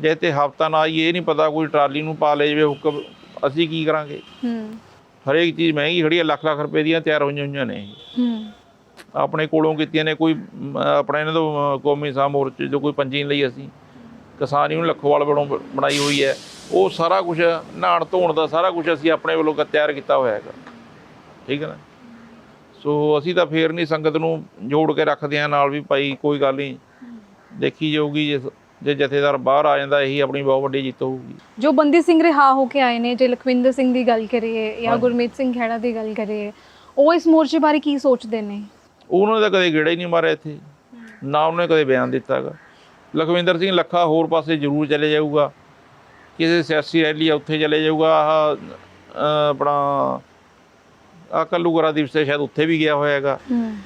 S2: ਜੇ ਤੇ ਹਫਤਾ ਨਾ ਆਈ ਇਹ ਨਹੀਂ ਪਤਾ ਕੋਈ ਟਰਾਲੀ ਨੂੰ ਪਾ ਲੇ ਜਵੇ ਹੁੱਕ ਅਸੀਂ ਕੀ ਕਰਾਂਗੇ? ਹਰੇਕ ਚੀਜ਼ ਮਹਿੰਗੀ ਖੜੀ ਹੈ ਲੱਖ ਲੱਖ ਰੁਪਏ ਦੀਆਂ ਤਿਆਰ ਹੋਈਆਂ ਹੋਈਆਂ ਨੇ
S1: ਹੂੰ।
S2: ਆਪਣੇ ਕੋਲੋਂ ਕੀਤੀਆਂ ਨੇ ਕੋਈ ਆਪਣਾ ਇਹਨਾਂ ਤੋਂ ਕੌਮੀ ਸਾਹ ਮੋਰਚੇ ਜੋ ਕੋਈ ਪੰਜੀ ਲਈ ਅਸੀਂ। ਕਿਸਾਨ ਨੂੰ ਲੱਖੋਵਾਲ ਵੱਲੋਂ ਬਣਾਈ ਹੋਈ ਹੈ। ਉਹ ਸਾਰਾ ਕੁਝ ਨਹਾਣ ਧੋਣ ਦਾ ਸਾਰਾ ਕੁਝ ਅਸੀਂ ਆਪਣੇ ਵੱਲੋਂ ਤਿਆਰ ਕੀਤਾ ਹੋਇਆ ਹੈਗਾ। ਠੀਕ ਹੈ ਨਾ? ਸੋ ਅਸੀਂ ਤਾਂ ਫੇਰ ਨਹੀਂ ਸੰਗਤ ਨੂੰ ਜੋੜ ਕੇ ਰੱਖਦੇ ਆ ਨਾਲ ਵੀ ਭਾਈ ਕੋਈ ਗੱਲ ਨਹੀਂ। ਦੇਖੀ ਜਾਊਗੀ ਜੇ ਜੇ ਜਥੇਦਾਰ ਬਾਹਰ ਆ ਜਾਂਦਾ ਇਹੀ ਆਪਣੀ ਬਹੁਤ ਵੱਡੀ ਜਿੱਤ ਹੋਊਗੀ।
S1: ਜੋ ਬੰਦੀ ਸਿੰਘ ਰਿਹਾ ਹੋ ਕੇ ਆਏ ਨੇ ਜੇ ਲਖਵਿੰਦਰ ਸਿੰਘ ਦੀ ਗੱਲ ਕਰੀਏ ਜਾਂ। ਗੁਰਮੀਤ ਸਿੰਘ ਖੇੜਾ ਦੀ ਗੱਲ ਕਰੀਏ ਉਹ ਇਸ ਮੋਰਚੇ ਬਾਰੇ ਕੀ ਸੋਚਦੇ ਨੇ?
S2: ਉਹਨਾਂ ਨੇ ਤਾਂ ਕਦੇ ਗੇੜਾ ਹੀ ਨਹੀਂ ਮਾਰਿਆ ਇੱਥੇ। ਨਾ ਉਹਨੇ ਕਦੇ ਬਿਆਨ ਦਿੱਤਾਗਾ ਲਖਵਿੰਦਰ ਸਿੰਘ ਲੱਖਾ ਹੋਰ ਪਾਸੇ ਜ਼ਰੂਰ ਚਲੇ ਜਾਊਗਾ। ਕਿਸੇ ਸਿਆਸੀ ਰੈਲੀ ਆ ਉੱਥੇ ਚਲੇ ਜਾਊਗਾ। ਆਹ ਆਪਣਾ ਆ ਕੱਲੂਗਰਾ ਦਿਵਸ ਤੇ ਸ਼ਾਇਦ ਉੱਥੇ ਵੀ ਗਿਆ ਹੋਇਆਗਾ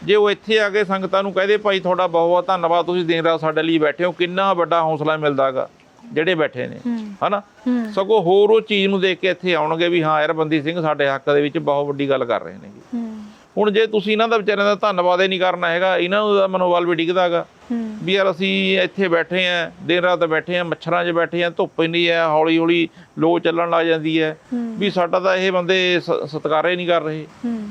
S2: ਜੇ ਉਹ ਇੱਥੇ ਆ ਕੇ ਸੰਗਤਾਂ ਨੂੰ ਕਹਦੇ ਭਾਈ ਤੁਹਾਡਾ ਬਹੁਤ ਬਹੁਤ ਧੰਨਵਾਦ ਤੁਸੀਂ ਦਿਨ ਰਾਤ ਸਾਡੇ ਲਈ ਬੈਠੇ ਹੋ। ਕਿੰਨਾ ਵੱਡਾ ਹੌਸਲਾ ਮਿਲਦਾਗਾ ਜਿਹੜੇ ਬੈਠੇ ਨੇ। ਹਨਾ? ਸਗੋਂ ਹੋਰ ਉਹ ਚੀਜ਼ ਨੂੰ ਦੇਖ ਕੇ ਇੱਥੇ ਆਉਣਗੇ ਵੀ ਹਾਂ ਯਾਰ ਬੰਦੀ ਸਿੰਘ ਸਾਡੇ ਹੱਕ ਦੇ ਵਿੱਚ ਬਹੁਤ ਵੱਡੀ ਗੱਲ ਕਰ ਰਹੇ ਨੇ। ਹੁਣ ਜੇ ਤੁਸੀਂ ਇਹਨਾਂ ਦਾ ਵਿਚਾਰਿਆਂ ਦਾ ਧੰਨਵਾਦ ਹੀ ਨਹੀਂ ਕਰਨਾ ਹੈਗਾ ਇਹਨਾਂ ਨੂੰ ਦਾ ਮਨੋਬਲ ਵੀ ਡਿੱਗਦਾ ਹੈਗਾ।
S1: ਹੂੰ।
S2: ਵੀ ਯਾਰ ਅਸੀਂ ਇੱਥੇ ਬੈਠੇ ਆਂ ਦਿਨ ਰਾਤ ਬੈਠੇ ਆਂ ਮੱਛਰਾਂ 'ਚ ਬੈਠੇ ਆਂ ਧੁੱਪ ਇੰਨੀ ਹੈ ਹੌਲੀ ਹੌਲੀ ਲੋ ਚੱਲਣ ਲੱਗ ਜਾਂਦੀ ਹੈ।
S1: ਹੂੰ।
S2: ਵੀ ਸਾਡਾ ਤਾਂ ਇਹ ਬੰਦੇ ਸਤਿਕਾਰ ਹੀ ਨਹੀਂ ਕਰ ਰਹੇ।
S1: ਹੂੰ।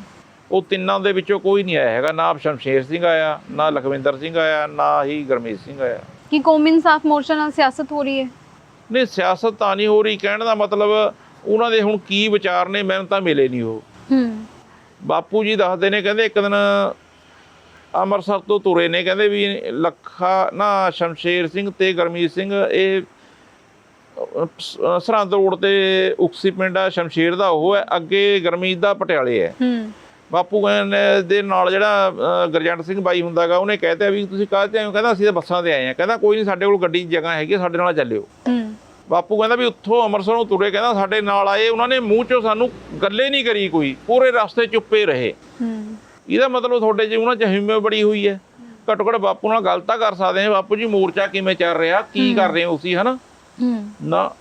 S2: ਉਹ ਤਿੰਨਾਂ ਦੇ ਵਿੱਚੋਂ ਕੋਈ ਨਹੀਂ ਆਇਆ ਹੈਗਾ ਨਾ ਸ਼ਮਸ਼ੇਰ ਸਿੰਘ ਆਇਆ ਨਾ ਲਖਵਿੰਦਰ ਸਿੰਘ ਆਇਆ ਨਾ ਹੀ ਗਰਮੀਤ ਸਿੰਘ ਆਇਆ।
S1: ਕੀ ਕੌਮੀ ਇਨਸਾਫ ਮੋਰਚਾ ਨਾਲ ਸਿਆਸਤ ਹੋ ਰਹੀ ਹੈ?
S2: ਨਹੀਂ ਸਿਆਸਤ ਤਾਂ ਨਹੀਂ ਹੋ ਰਹੀ ਕਹਿਣ ਦਾ ਮਤਲਬ ਉਹਨਾਂ ਦੇ ਹੁਣ ਕੀ ਵਿਚਾਰ ਨੇ ਮੈਨੂੰ ਤਾਂ ਮਿਲੇ ਨਹੀਂ ਉਹ।
S1: ਹੂੰ। ਬਾਪੂ
S2: ਜੀ ਦੱਸਦੇ ਨੇ ਕਹਿੰਦੇ ਇੱਕ ਦਿਨ ਅੰਮ੍ਰਿਤਸਰ ਤੋਂ ਤੁਰੇ ਨੇ ਕਹਿੰਦੇ ਵੀ ਲੱਖਾ ਨਾ ਸ਼ਮਸ਼ੇਰ ਸਿੰਘ ਤੇ ਗਰਮੀਤ ਸਿੰਘ ਇਹ ਸਰਹੰਦ ਰੋਡ ਤੇ ਉਕਸੀ ਪਿੰਡ ਆ ਸ਼ਮਸ਼ੇਰ ਦਾ ਉਹ ਹੈ ਅੱਗੇ ਗਰਮੀਤ ਦਾ ਪਟਿਆਲੇ ਹੈ।
S1: ਹੂੰ।
S2: ਬਾਪੂ ਕਹਿੰਦੇ ਦੇ ਨਾਲ ਜਿਹੜਾ ਗੁਰਜੰਟ ਸਿੰਘ ਬਾਈ ਹੁੰਦਾਗਾ ਉਹਨੇ ਕਹਿਤਾ ਵੀ ਤੁਸੀਂ ਕਾਹ ਤੇ ਆਏ ਹੋ? ਕਹਿੰਦਾ ਅਸੀਂ ਤਾਂ ਬੱਸਾਂ ਤੇ ਆਏ ਆ ਕਹਿੰਦਾ ਕੋਈ ਨਹੀਂ ਸਾਡੇ ਕੋਲ ਗੱਡੀ ਦੀ ਜਗ੍ਹਾ ਹੈਗੀ ਸਾਡੇ ਨਾਲ ਚੱਲਿਓ।
S1: ਹੂੰ।
S2: ਬਾਪੂ ਕਹਿੰਦਾ ਵੀ ਉੱਥੋਂ ਅੰਮ੍ਰਿਤਸਰੋਂ ਤੁਰੇ ਕਹਿੰਦਾ ਸਾਡੇ ਨਾਲ ਆਏ ਉਹਨਾਂ ਨੇ ਮੂੰਹ ਚੋਂ ਸਾਨੂੰ ਗੱਲੇ ਨਹੀਂ ਕਰੀ ਕੋਈ ਪੂਰੇ ਰਸਤੇ ਚੁੱਪੇ ਰਹੇ।
S1: ਹੂੰ।
S2: ਇਹਦਾ ਮਤਲਬ ਤੁਹਾਡੇ 'ਚ ਉਹਨਾਂ 'ਚ ਹਿੰਮਤ ਬੜੀ ਹੋਈ ਹੈ। ਘੱਟੋ ਘੱਟ ਬਾਪੂ ਨਾਲ ਗੱਲ ਤਾਂ ਕਰ ਸਕਦੇ ਆ ਬਾਪੂ ਜੀ ਮੋਰਚਾ ਕਿਵੇਂ ਚੱਲ ਰਿਹਾ ਕੀ ਕਰ ਰਹੇ ਹੋ ਤੁਸੀਂ ਹਨਾ?
S1: ਹੂੰ।
S2: ਨਾ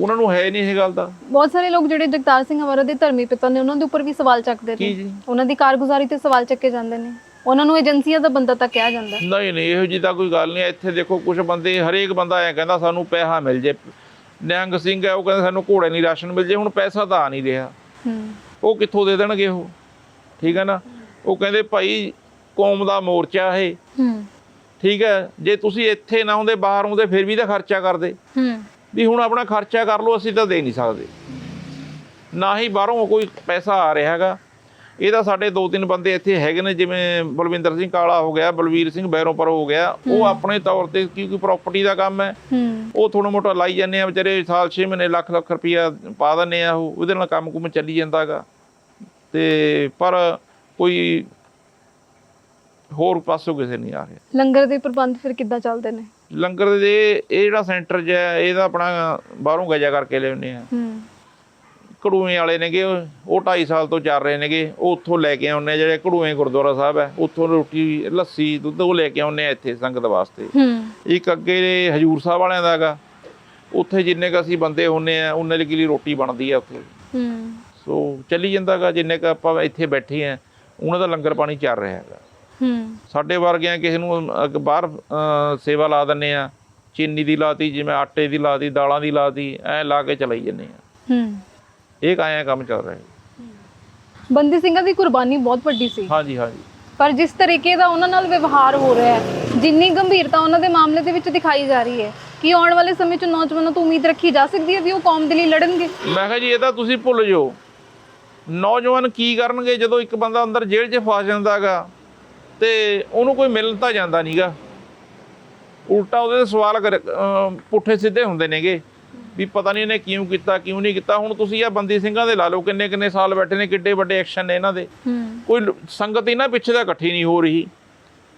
S2: ਉਹਨਾਂ ਨੂੰ ਹੈ ਨਹੀਂ ਇਹ ਗੱਲ ਦਾ।
S1: ਬਹੁਤ ਸਾਰੇ ਲੋਕ ਜਿਹੜੇ ਜਗਤਾਰ ਸਿੰਘ ਹਮਾਰਾ ਦੇ ਧਰਮੀ ਪਿਤਾ ਨੇ ਉਹਨਾਂ ਦੇ ਉੱਪਰ ਵੀ ਸਵਾਲ ਚੱਕਦੇ ਨੇ। ਉਹਨਾਂ ਦੀ ਕਾਰਗੁਜ਼ਾਰੀ ਤੇ ਸਵਾਲ ਚੱਕੇ ਜਾਂਦੇ ਨੇ। ਉਹਨਾਂ ਨੂੰ ਏਜੰਸੀਆਂ ਦਾ ਬੰਦਾ ਤਾਂ ਕਿਹਾ ਜਾਂਦਾ।
S2: ਨਹੀਂ ਨਹੀਂ ਇਹੋ ਜੀ ਤਾਂ ਕੋਈ ਗੱਲ ਨਹੀਂ ਇੱਥੇ ਦੇਖੋ ਕੁਝ ਬੰਦੇ ਹਰੇਕ ਬੰਦਾ ਐ ਕਹਿੰਦਾ ਸਾਨੂੰ ਪੈਸਾ ਮਿਲ ਜੇ। ਨਿਹੰਗ ਸਿੰਘ ਹੈ ਉਹ ਕਹਿੰਦਾ ਸਾਨੂੰ ਘੋੜੇ ਨਹੀਂ ਰਾਸ਼ਨ ਮਿਲ ਜੇ। ਹੁਣ ਪੈਸਾ ਤਾਂ ਆ ਨਹੀਂ ਰਿਹਾ।
S1: ਹੂੰ।
S2: ਉਹ ਕਿੱਥੋਂ ਦੇ ਦੇਣਗੇ ਉਹ? ਠੀਕ ਹੈ ਨਾ? ਉਹ ਕਹਿੰਦੇ ਭਾਈ ਕੌਮ ਦਾ ਮੋਰਚਾ ਇਹ।
S1: ਹੂੰ।
S2: ਠੀਕ ਹੈ? ਜੇ ਤੁਸੀਂ ਇੱਥੇ ਨਾ ਹੁੰਦੇ ਬਾਹਰ ਹੁੰਦੇ ਫਿਰ ਵੀ ਤਾਂ ਖਰਚਾ ਕਰਦੇ।
S1: ਹੂੰ।
S2: ਵੀ ਹੁਣ ਆਪਣਾ ਖਰਚਾ ਕਰ ਲਓ ਅਸੀਂ ਤਾਂ ਦੇ ਨਹੀਂ ਸਕਦੇ। ਨਾ ਹੀ ਬਾਹਰੋਂ ਕੋਈ ਪੈਸਾ ਆ ਰਿਹਾ ਹੈਗਾ। ਇਹ ਤਾਂ ਸਾਡੇ ਦੋ ਤਿੰਨ ਬੰਦੇ ਇੱਥੇ ਹੈਗੇ ਨੇ ਜਿਵੇਂ ਬਲਵਿੰਦਰ ਸਿੰਘ ਕਾਲਾ ਹੋ ਗਿਆ ਬਲਵੀਰ ਸਿੰਘ ਬੈਰੋਂ ਪਰ ਹੋ ਗਿਆ। ਉਹ ਆਪਣੇ ਤੌਰ ਤੇ ਕਿਉਂਕਿ ਪ੍ਰਾਪਰਟੀ ਦਾ ਕੰਮ ਹੈ। ਉਹ ਥੋੜਾ ਮੋਟਾ ਲਾਈ ਜਾਂਦੇ ਆ ਵਿਚਾਰੇ ਸਾਲ 6 ਮਹੀਨੇ ਲੱਖ ਲੱਖ ਰੁਪਈਆ ਪਾ ਦਿੰਦੇ ਆ ਉਹ। ਉਹਦੇ ਨਾਲ ਕੰਮ ਕੁਮ ਚੱਲੀ ਜਾਂਦਾਗਾ ਤੇ ਪਰ ਕੋਈ ਹੋਰ ਪਾਸੋਂ ਕਿਸੇ ਨਹੀਂ ਆ ਰਿਹਾ।
S1: ਲੰਗਰ ਦੇ ਪ੍ਰਬੰਧ ਫਿਰ ਕਿੱਦਾਂ ਚੱਲਦੇ ਨੇ?
S2: ਲੰਗਰ ਦੇ ਇਹ ਜਿਹੜਾ ਸੈਂਟਰ ਜਿਹਾ ਇਹਦਾ ਆਪਣਾ ਬਾਹਰੋਂ ਗਜਾ ਕਰਕੇ ਲਿਆਉਂਦੇ ਆ।
S1: ਹੂੰ
S2: ਕੜੂਏ ਵਾਲੇ ਨੇਗੇ ਉਹ ਉਹ 2.5 ਸਾਲ ਤੋਂ ਚੱਲ ਰਹੇ ਨੇਗੇ ਉਹ ਉੱਥੋਂ ਲੈ ਕੇ ਆਉਂਦੇ ਜਿਹੜੇ ਕੜੂਏ ਗੁਰਦੁਆਰਾ ਸਾਹਿਬ ਹੈ ਉੱਥੋਂ ਰੋਟੀ ਲੱਸੀ ਦੁੱਧ ਉਹ ਲੈ ਕੇ ਆਉਂਦੇ ਆ ਇੱਥੇ ਸੰਗਤ ਵਾਸਤੇ।
S1: ਹੂੰ।
S2: ਇੱਕ ਅੱਗੇ ਹਜੂਰ ਸਾਹਿਬ ਵਾਲਿਆਂ ਦਾ ਹੈਗਾ ਉੱਥੇ ਜਿੰਨੇ ਕ ਅਸੀਂ ਬੰਦੇ ਹੁੰਨੇ ਆ ਉਨੇ ਲਈ ਰੋਟੀ ਬਣਦੀ ਆ ਉੱਥੇ।
S1: ਹੂੰ।
S2: ਸੋ ਚੱਲੀ ਜਾਂਦਾਗਾ ਜਿੰਨੇ ਕ ਆਪਾਂ ਇੱਥੇ ਬੈਠੇ ਆ ਉਹਨਾਂ ਦਾ ਲੰਗਰ ਪਾਣੀ ਚੱਲ ਰਿਹਾ ਹੈਗਾ।
S1: ਹੂੰ।
S2: ਸਾਡੇ ਵਰਗਿਆਂ ਕਿਸੇ ਨੂੰ ਬਾਹਰ ਸੇਵਾ ਲਾ ਦਿੰਨੇ ਆ ਚੀਨੀ ਦੀ ਲਾਤੀ ਜਿਵੇਂ ਆਟੇ ਦੀ ਲਾਤੀ ਦਾਲਾਂ ਦੀ ਲਾਤੀ ਐ ਲਾ ਕੇ ਚਲਾਈ ਜੰਨੇ ਆ।
S1: ਹੂੰ।
S2: ਇਹ ਕਾਇਆ ਕੰਮ ਚੱਲ ਰਿਹਾ ਹੈ
S1: ਬੰਦੀ ਸਿੰਘਾਂ ਦੀ ਕੁਰਬਾਨੀ ਬਹੁਤ ਵੱਡੀ ਸੀ।
S2: ਹਾਂਜੀ ਹਾਂਜੀ।
S1: ਪਰ ਜਿਸ ਤਰੀਕੇ ਦਾ ਉਹਨਾਂ ਨਾਲ ਵਿਵਹਾਰ ਹੋ ਰਿਹਾ ਹੈ ਜਿੰਨੀ ਗੰਭੀਰਤਾ ਉਹਨਾਂ ਦੇ ਮਾਮਲੇ ਦੇ ਵਿੱਚ ਦਿਖਾਈ ਜਾ ਰਹੀ ਹੈ ਕੀ ਆਉਣ ਵਾਲੇ ਸਮੇਂ 'ਚ ਨੌਜਵਾਨਾਂ ਤੋਂ ਉਮੀਦ ਰੱਖੀ ਜਾ ਸਕਦੀ ਹੈ ਵੀ ਉਹ ਕੌਮ ਦੇ ਲਈ ਲੜਨਗੇ?
S2: ਮੈਂ ਕਿਹਾ ਜੀ ਇਹ ਤਾਂ ਤੁਸੀਂ ਭੁੱਲ ਜਾਓ। ਨੌਜਵਾਨ ਕੀ ਕਰਨਗੇ ਜਦੋਂ ਇੱਕ ਬੰਦਾ ਅੰਦਰ ਜੇਲ੍ਹ 'ਚ ਫਸ ਜਾਂਦਾਗਾ ਤੇ ਉਹਨੂੰ ਕੋਈ ਮਿਲਣ ਤਾਂ ਜਾਂਦਾ ਨਹੀਂਗਾ ਉਲਟਾ ਉਹਦੇ ਸਵਾਲ ਪੁੱਠੇ ਸਿੱਧੇ ਹੁੰਦੇ ਨੇਗੇ। ਵੀ ਪਤਾ ਨਹੀਂ ਇਹਨੇ ਕਿਉਂ ਕੀਤਾ ਕਿਉਂ ਨਹੀਂ ਕੀਤਾ। ਹੁਣ ਤੁਸੀਂ ਆ ਬੰਦੀ ਸਿੰਘਾਂ ਦੇ ਲਾ ਲਓ ਕਿੰਨੇ ਕਿੰਨੇ ਸਾਲ ਬੈਠੇ ਨੇ ਕਿੱਡੇ ਵੱਡੇ ਐਕਸ਼ਨ ਨੇ ਇਹਨਾਂ ਦੇ। ਕੋਈ ਸੰਗਤ ਇਹਨਾਂ ਪਿੱਛੇ ਦਾ ਇਕੱਠੀ ਨਹੀਂ ਹੋ ਰਹੀ।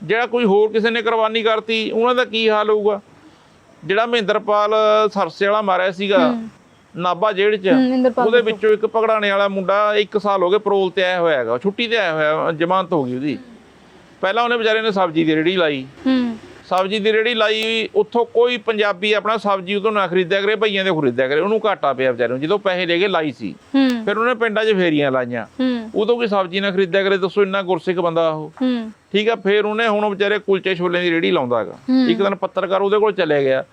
S2: ਜਿਹੜਾ ਕੋਈ ਹੋਰ ਕਿਸੇ ਨੇ ਕੁਰਬਾਨੀ ਕਰਤੀ ਉਹਨਾਂ ਦਾ ਕੀ ਹਾਲ ਹੋਊਗਾ? ਜਿਹੜਾ ਮਹਿੰਦਰਪਾਲ ਸਰਸੇ ਵਾਲਾ ਮਾਰਿਆ ਸੀਗਾ ਨਾਭਾ ਜੇਲ੍ਹ 'ਚ ਉਹਦੇ ਵਿੱਚੋਂ ਇੱਕ ਪਕੜਾਣੇ ਵਾਲਾ ਮੁੰਡਾ 1 ਸਾਲ ਹੋ ਗਏ ਪਰੋਲ ਤੇ ਆਇਆ ਹੋਇਆ ਹੈਗਾ ਛੁੱਟੀ ਤੇ ਆਇਆ ਹੋਇਆ ਜ਼ਮਾਨਤ ਹੋ ਗਈ ਉਹਦੀ। ਪਹਿਲਾਂ ਉਹਨੇ ਵਿਚਾਰੇ ਨੇ ਸਬਜ਼ੀ ਦੀ ਰੇੜੀ ਲਾਈ। ਸਬਜ਼ੀ ਦੀ ਰੇੜੀ ਲਾਈ ਉੱਥੋਂ ਕੋਈ ਪੰਜਾਬੀ ਆਪਣਾ ਸਬਜ਼ੀ ਉਦੋਂ ਨਾ ਖਰੀਦਿਆ ਕਰੇ ਭਈਆਂ ਦੇ ਖਰੀਦਿਆ ਕਰੇ ਉਹਨੂੰ ਘਾਟਾ ਪਿਆ ਵਿਚਾਰੇ ਨੂੰ ਜਦੋਂ ਪੈਸੇ ਲੈ ਕੇ ਲਾਈ ਸੀ ਫਿਰ ਉਹਨੇ ਪਿੰਡਾਂ 'ਚ ਫੇਰੀਆਂ ਲਾਈਆਂ। ਉਦੋਂ ਕੋਈ ਸਬਜ਼ੀ ਨਾ ਖਰੀਦਿਆ ਕਰੇ ਦੱਸੋ ਇੰਨਾ ਗੁਰਸਿੱਖ ਬੰਦਾ ਉਹ। ਠੀਕ ਆ ਫਿਰ ਉਹਨੇ ਹੁਣ ਵਿਚਾਰੇ ਕੁਲਚੇ ਛੋਲੇ ਦੀ ਰੇੜੀ ਲਾਉਂਦਾ ਹੈਗਾ। ਇੱਕ ਦਿਨ ਪੱਤਰਕਾਰ ਉਹਦੇ ਕੋਲ ਚਲੇ ਗਿਆ।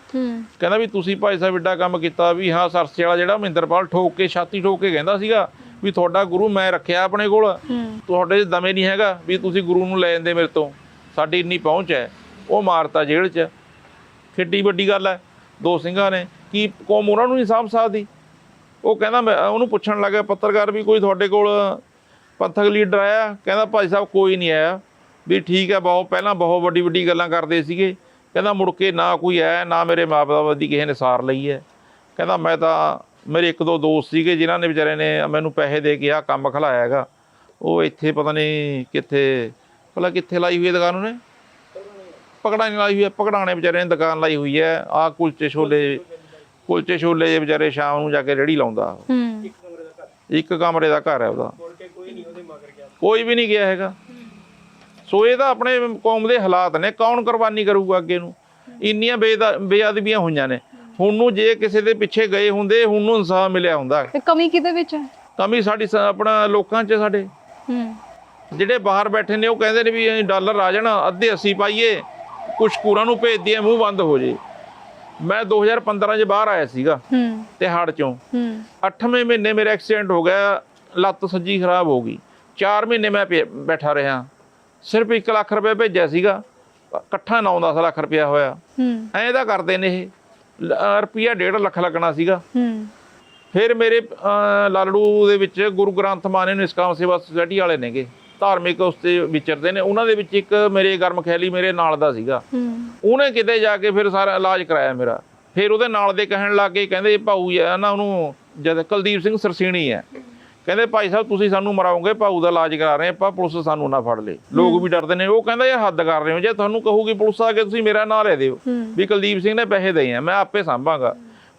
S2: ਕਹਿੰਦਾ ਵੀ ਤੁਸੀਂ ਭਾਈ ਸਾਹਿਬ ਏਡਾ ਕੰਮ ਕੀਤਾ ਵੀ ਹਾਂ ਸਰਸੇ ਵਾਲਾ ਜਿਹੜਾ ਮਹਿੰਦਰਪਾਲ ਠੋਕ ਕੇ ਛਾਤੀ ਠੋਕ ਕੇ ਕਹਿੰਦਾ ਸੀਗਾ ਵੀ ਤੁਹਾਡਾ ਗੁਰੂ ਮੈਂ ਰੱਖਿਆ ਆਪਣੇ ਕੋਲ। ਤੁਹਾਡੇ 'ਚ ਦਮੇ ਨਹੀਂ ਹੈਗਾ ਵੀ ਤੁਸੀਂ ਗੁਰੂ ਨੂੰ ਲੈ ਜਾਂਦੇ ਮੇਰੇ ਤੋਂ। ਸਾਡੀ ਇੰਨੀ ਪਹੁੰਚ ਹੈ। ਉਹ ਮਾਰਤਾ ਜੇਲ੍ਹ 'ਚ। ਕਿੱਡੀ ਵੱਡੀ ਗੱਲ ਹੈ, ਦੋ ਸਿੰਘਾਂ ਨੇ। ਕੀ ਕੌਮ ਉਹਨਾਂ ਨੂੰ ਨਹੀਂ ਸਾਂਭ ਸਕਦੀ? ਉਹ ਕਹਿੰਦਾ ਮੈਂ, ਉਹਨੂੰ ਪੁੱਛਣ ਲੱਗਾ ਪੱਤਰਕਾਰ ਵੀ ਕੋਈ ਤੁਹਾਡੇ ਕੋਲ ਪੰਥਕ ਲੀਡਰ ਆਇਆ? ਕਹਿੰਦਾ ਭਾਈ ਸਾਹਿਬ ਕੋਈ ਨਹੀਂ ਆਇਆ। ਵੀ ਠੀਕ ਹੈ, ਬਹੁਤ, ਪਹਿਲਾਂ ਬਹੁਤ ਵੱਡੀ ਵੱਡੀ ਗੱਲਾਂ ਕਰਦੇ ਸੀਗੇ। ਕਹਿੰਦਾ ਮੁੜ ਕੇ ਨਾ ਕੋਈ ਆਇਆ, ਨਾ ਮੇਰੇ ਮਾਪੇ ਦੀ ਕਿਸੇ ਨੇ ਸਾਰ ਲਈ ਹੈ। ਕਹਿੰਦਾ ਮੈਂ ਤਾਂ, ਮੇਰੇ ਇੱਕ ਦੋ ਦੋਸਤ ਸੀਗੇ ਜਿਨ੍ਹਾਂ ਨੇ ਵਿਚਾਰੇ ਨੇ ਮੈਨੂੰ ਪੈਸੇ ਦੇ ਕੇ ਆਹ ਕੰਮ ਖਲਾਇਆ ਹੈਗਾ। ਉਹ ਇੱਥੇ ਪਤਾ ਨਹੀਂ ਕਿੱਥੇ, ਭਲਾ ਕਿੱਥੇ ਲਾਈ ਹੋਈ ਦੁਕਾਨ ਉਹਨੇ? ਪਕੜਾਣੇ ਲਾਈ ਹੋਈ ਹੈ ਪਕੜਾਣੇ ਵਿਚਾਰੇ ਨੇ ਦੁਕਾਨ ਲਾਈ ਹੋਈ ਹੈ। ਆਹ ਕੁਲਚੇ ਛੋਲੇ ਕੁਲਚੇ ਛੋਲੇ ਜੇ ਵਿਚਾਰੇ ਸ਼ਾਮ ਨੂੰ ਜਾ ਕੇ ਰੇੜੀ ਲਾਉਂਦਾ। ਇੱਕ ਕਮਰੇ ਦਾ ਘਰ ਹੈ ਉਹਦਾ। ਕੋਈ ਵੀ ਨਹੀਂ ਗਿਆ ਹੈਗਾ। ਸੋ ਇਹ ਤਾਂ ਆਪਣੇ ਕੌਮ ਦੇ ਹਾਲਾਤ ਨੇ। ਕੌਣ ਕੁਰਬਾਨੀ ਕਰੂਗਾ ਅੱਗੇ ਨੂੰ? ਇੰਨੀਆਂ ਬੇਅਦਬੀਆਂ ਹੋਈਆਂ ਨੇ। ਹੁਣ ਨੂੰ ਜੇ ਕਿਸੇ ਦੇ ਪਿੱਛੇ ਗਏ ਹੁੰਦੇ ਹੁਣ ਨੂੰ ਇਨਸਾਫ ਮਿਲਿਆ ਹੁੰਦਾ।
S1: ਤੇ ਕਮੀ ਕਿਹਦੇ ਵਿੱਚ ਹੈ?
S2: ਕਮੀ ਸਾਡੀ ਆਪਣਾ ਲੋਕਾਂ 'ਚ ਸਾਡੇ। ਜਿਹੜੇ ਬਾਹਰ ਬੈਠੇ ਨੇ ਉਹ ਕਹਿੰਦੇ ਨੇ ਵੀ ਅਸੀਂ ਡਾਲਰ ਆ ਜਾਣ ਅੱਧੇ ਅਸੀਂ ਪਾਈਏ। ਕੁਛ ਕੂਰਾਂ ਨੂੰ ਭੇਜ ਦਈਏ ਮੂੰਹ ਬੰਦ ਹੋ ਜੇ। ਮੈਂ 2015 'ਚ ਬਾਹਰ ਆਇਆ ਸੀਗਾ
S1: ਹੂੰ।
S2: ਤਿਹਾੜ ਚੋਂ।
S1: ਹੂੰ।
S2: 8ਵੇਂ ਮਹੀਨੇ ਮੇਰਾ ਐਕਸੀਡੈਂਟ ਹੋ ਗਿਆ ਲੱਤ ਸੱਜੀ ਖਰਾਬ ਹੋ ਗਈ। 4 ਮਹੀਨੇ ਮੈਂ ਬੈਠਾ ਰਿਹਾ। ਸਿਰਫ 1 ਲੱਖ ਰੁਪਏ ਭੇਜਿਆ ਸੀਗਾ ਇਕੱਠਾ 9-10 ਲੱਖ ਰੁਪਇਆ ਹੋਇਆ।
S1: ਹੂੰ।
S2: ਐਂ ਤਾਂ ਕਰਦੇ ਨੇ ਇਹ। ਰੁਪਈਆ 1.5 ਲੱਖ ਲੱਗਣਾ ਸੀਗਾ।
S1: ਹੂੰ।
S2: ਫਿਰ ਮੇਰੇ ਲਾਲੜੂ ਦੇ ਵਿੱਚ ਗੁਰੂ ਗ੍ਰੰਥ ਮਾਨੇ ਨਿਸ਼ਕਾਮ ਸੇਵਾ ਸੁਸਾਇਟੀ ਵਾਲੇ ਨੇਗੇ। ਧਾਰਮਿਕ ਉਸ ਤੇ ਵਿਚਰਦੇ ਨੇ ਉਹਨਾਂ ਦੇ ਵਿੱਚ ਇੱਕ ਮੇਰੇ ਗਰਮ ਖਿਆਲੀ ਮੇਰੇ ਨਾਲ ਦਾ ਸੀਗਾ। ਉਹਨੇ ਕਿਤੇ ਜਾ ਕੇ ਫਿਰ ਸਾਰਾ ਇਲਾਜ ਕਰਾਇਆ ਮੇਰਾ। ਫਿਰ ਉਹਦੇ ਨਾਲ ਦੇ ਕਹਿਣ ਲੱਗੇ ਕਹਿੰਦੇ ਭਾਊ ਆ ਨਾ ਉਹਨੂੰ ਜਦ ਕੁਲਦੀਪ ਸਿੰਘ ਸਰਸੀਣੀ ਹੈ। ਕਹਿੰਦੇ ਭਾਈ ਸਾਹਿਬ ਤੁਸੀਂ ਸਾਨੂੰ ਮਰਾਓਗੇ ਭਾਊ ਦਾ ਇਲਾਜ ਕਰਾ ਰਹੇ ਆਪਾਂ ਪੁਲਿਸ ਸਾਨੂੰ ਨਾ ਫੜ ਲੇ। ਲੋਕ ਵੀ ਡਰਦੇ ਨੇ ਉਹ ਕਹਿੰਦਾ ਯਾਰ ਹੱਦ ਕਰ ਰਹੇ ਹੋ। ਜੇ ਤੁਹਾਨੂੰ ਕਹੂਗੀ ਪੁਲਿਸ ਆ ਕੇ ਤੁਸੀਂ ਮੇਰਾ ਨਾਂ ਲੈ ਦਿਓ ਵੀ ਕੁਲਦੀਪ ਸਿੰਘ ਨੇ ਪੈਸੇ ਦੇ ਆ ਮੈਂ ਆਪੇ ਸੰਭਾਂਗਾ।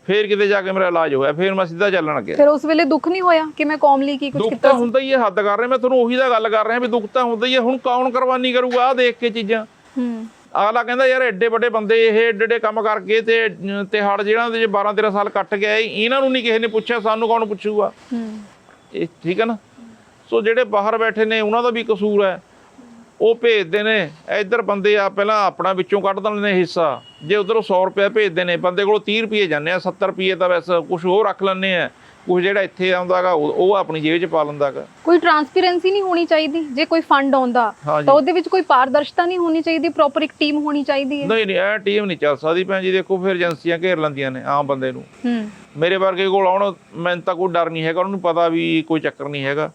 S2: ਫਿਰ ਕਿਤੇ ਜਾ ਕੇ ਮੇਰਾ ਇਲਾਜ ਹੋਇਆ ਫਿਰ ਮੈਂ ਸਿੱਧਾ ਚੱਲਣ ਲੱਗਿਆ।
S1: ਫਿਰ ਉਸ ਵੇਲੇ ਦੁੱਖ ਨਹੀਂ ਹੋਇਆ ਕਿ ਮੈਂ ਕੌਮ ਲਈ ਕੀ ਕੁਝ
S2: ਦੁੱਖ
S1: ਕੀਤਾ
S2: ਤਾਂ ਹੁੰਦਾ ਹੀ ਹੈ ਹੱਦ ਕਰ ਰਹੇ ਮੈਂ ਤੁਹਾਨੂੰ ਉਹੀ ਦਾ ਗੱਲ ਕਰ ਰਿਹਾ ਵੀ ਦੁੱਖ ਤਾਂ ਹੁੰਦਾ ਹੀ ਹੈ ਹੁਣ ਕੌਣ ਕੁਰਬਾਨੀ ਕਰੂਗਾ ਆ ਦੇਖ ਕੇ ਚੀਜ਼ਾਂ।
S1: ਹੂੰ।
S2: ਅਗਲਾ ਕਹਿੰਦਾ ਯਾਰ ਐਡੇ ਵੱਡੇ ਬੰਦੇ ਇਹ ਏਡੇ ਏਡੇ ਕੰਮ ਕਰਕੇ ਤੇ ਤਿਹਾੜ ਜਿਹੜਾ ਦੇ 12 13 ਸਾਲ ਕੱਟ ਗਿਆ ਇਹਨਾਂ ਨੂੰ ਨਹੀਂ ਕਿਸੇ ਨੇ ਪੁੱਛਿਆ ਸਾਨੂੰ ਕੌਣ ਪੁੱਛੂਗਾ?
S1: ਹੂੰ।
S2: ਇਹ ਠੀਕ ਹੈ ਨਾ? ਸੋ ਜਿਹੜੇ ਬਾਹਰ ਬੈਠੇ ਨੇ ਉਹਨਾਂ ਦਾ ਵੀ ਕਸੂਰ ਹੈ। ਉਹ ਭੇਜਦੇ ਨੇ, ਇੱਧਰ ਬੰਦੇ ਆ ਪਹਿਲਾਂ ਆਪਣਾ ਵਿੱਚੋਂ ਕੱਢ ਦਿੰਦੇ ਨੇ ਹਿੱਸਾ। ਜੇ ਉਧਰੋਂ 100 ਰੁਪਏ ਭੇਜਦੇ ਨੇ, ਬੰਦੇ ਕੋਲ 30 ਰੁਪਏ ਜਾਂਦੇ ਆ 70 ਰੁਪਏ ਤਾਂ ਵੈਸੇ ਕੁਝ ਹੋਰ ਰੱਖ ਲੈਂਦੇ ਆ। ਕੁਝ ਜਿਹੜਾ ਇੱਥੇ ਆਉਂਦਾਗਾ ਉਹ ਆਪਣੀ ਜੇਬ 'ਚ ਪਾ ਲੈਂਦਾਗਾ
S1: ਕੋਈ ਟਰਾਂਸਪੇਰੈਂਸੀ ਨਹੀਂ ਹੋਣੀ ਚਾਹੀਦੀ ਜੇ ਕੋਈ ਫੰਡ ਆਉਂਦਾ। ਤਾਂ ਉਹਦੇ ਵਿੱਚ ਕੋਈ ਪਾਰਦਰਸ਼ਤਾ ਨਹੀਂ ਹੋਣੀ ਚਾਹੀਦੀ ਪ੍ਰੋਪਰ ਇੱਕ ਟੀਮ ਹੋਣੀ ਚਾਹੀਦੀ ਹੈ।
S2: ਨਹੀਂ ਨਹੀਂ ਇਹ ਟੀਮ ਨਹੀਂ ਚੱਲ ਸਕਦੀ ਭੈਣ ਜੀ ਦੇਖੋ ਫਿਰ ਏਜੰਸੀਆਂ ਘੇਰ ਲੈਂਦੀਆਂ ਨੇ ਆਮ ਬੰਦੇ ਨੂੰ।
S1: ਹੂੰ।
S2: ਮੇਰੇ ਵਰਗੇ ਕੋਲ ਆਉਣ ਮੈਨੂੰ ਤਾਂ ਕੋਈ ਡਰ ਨਹੀਂ ਹੈਗਾ ਉਹਨੂੰ ਪਤਾ ਵੀ ਕੋਈ ਚੱਕਰ ਨਹੀਂ ਹੈਗਾ।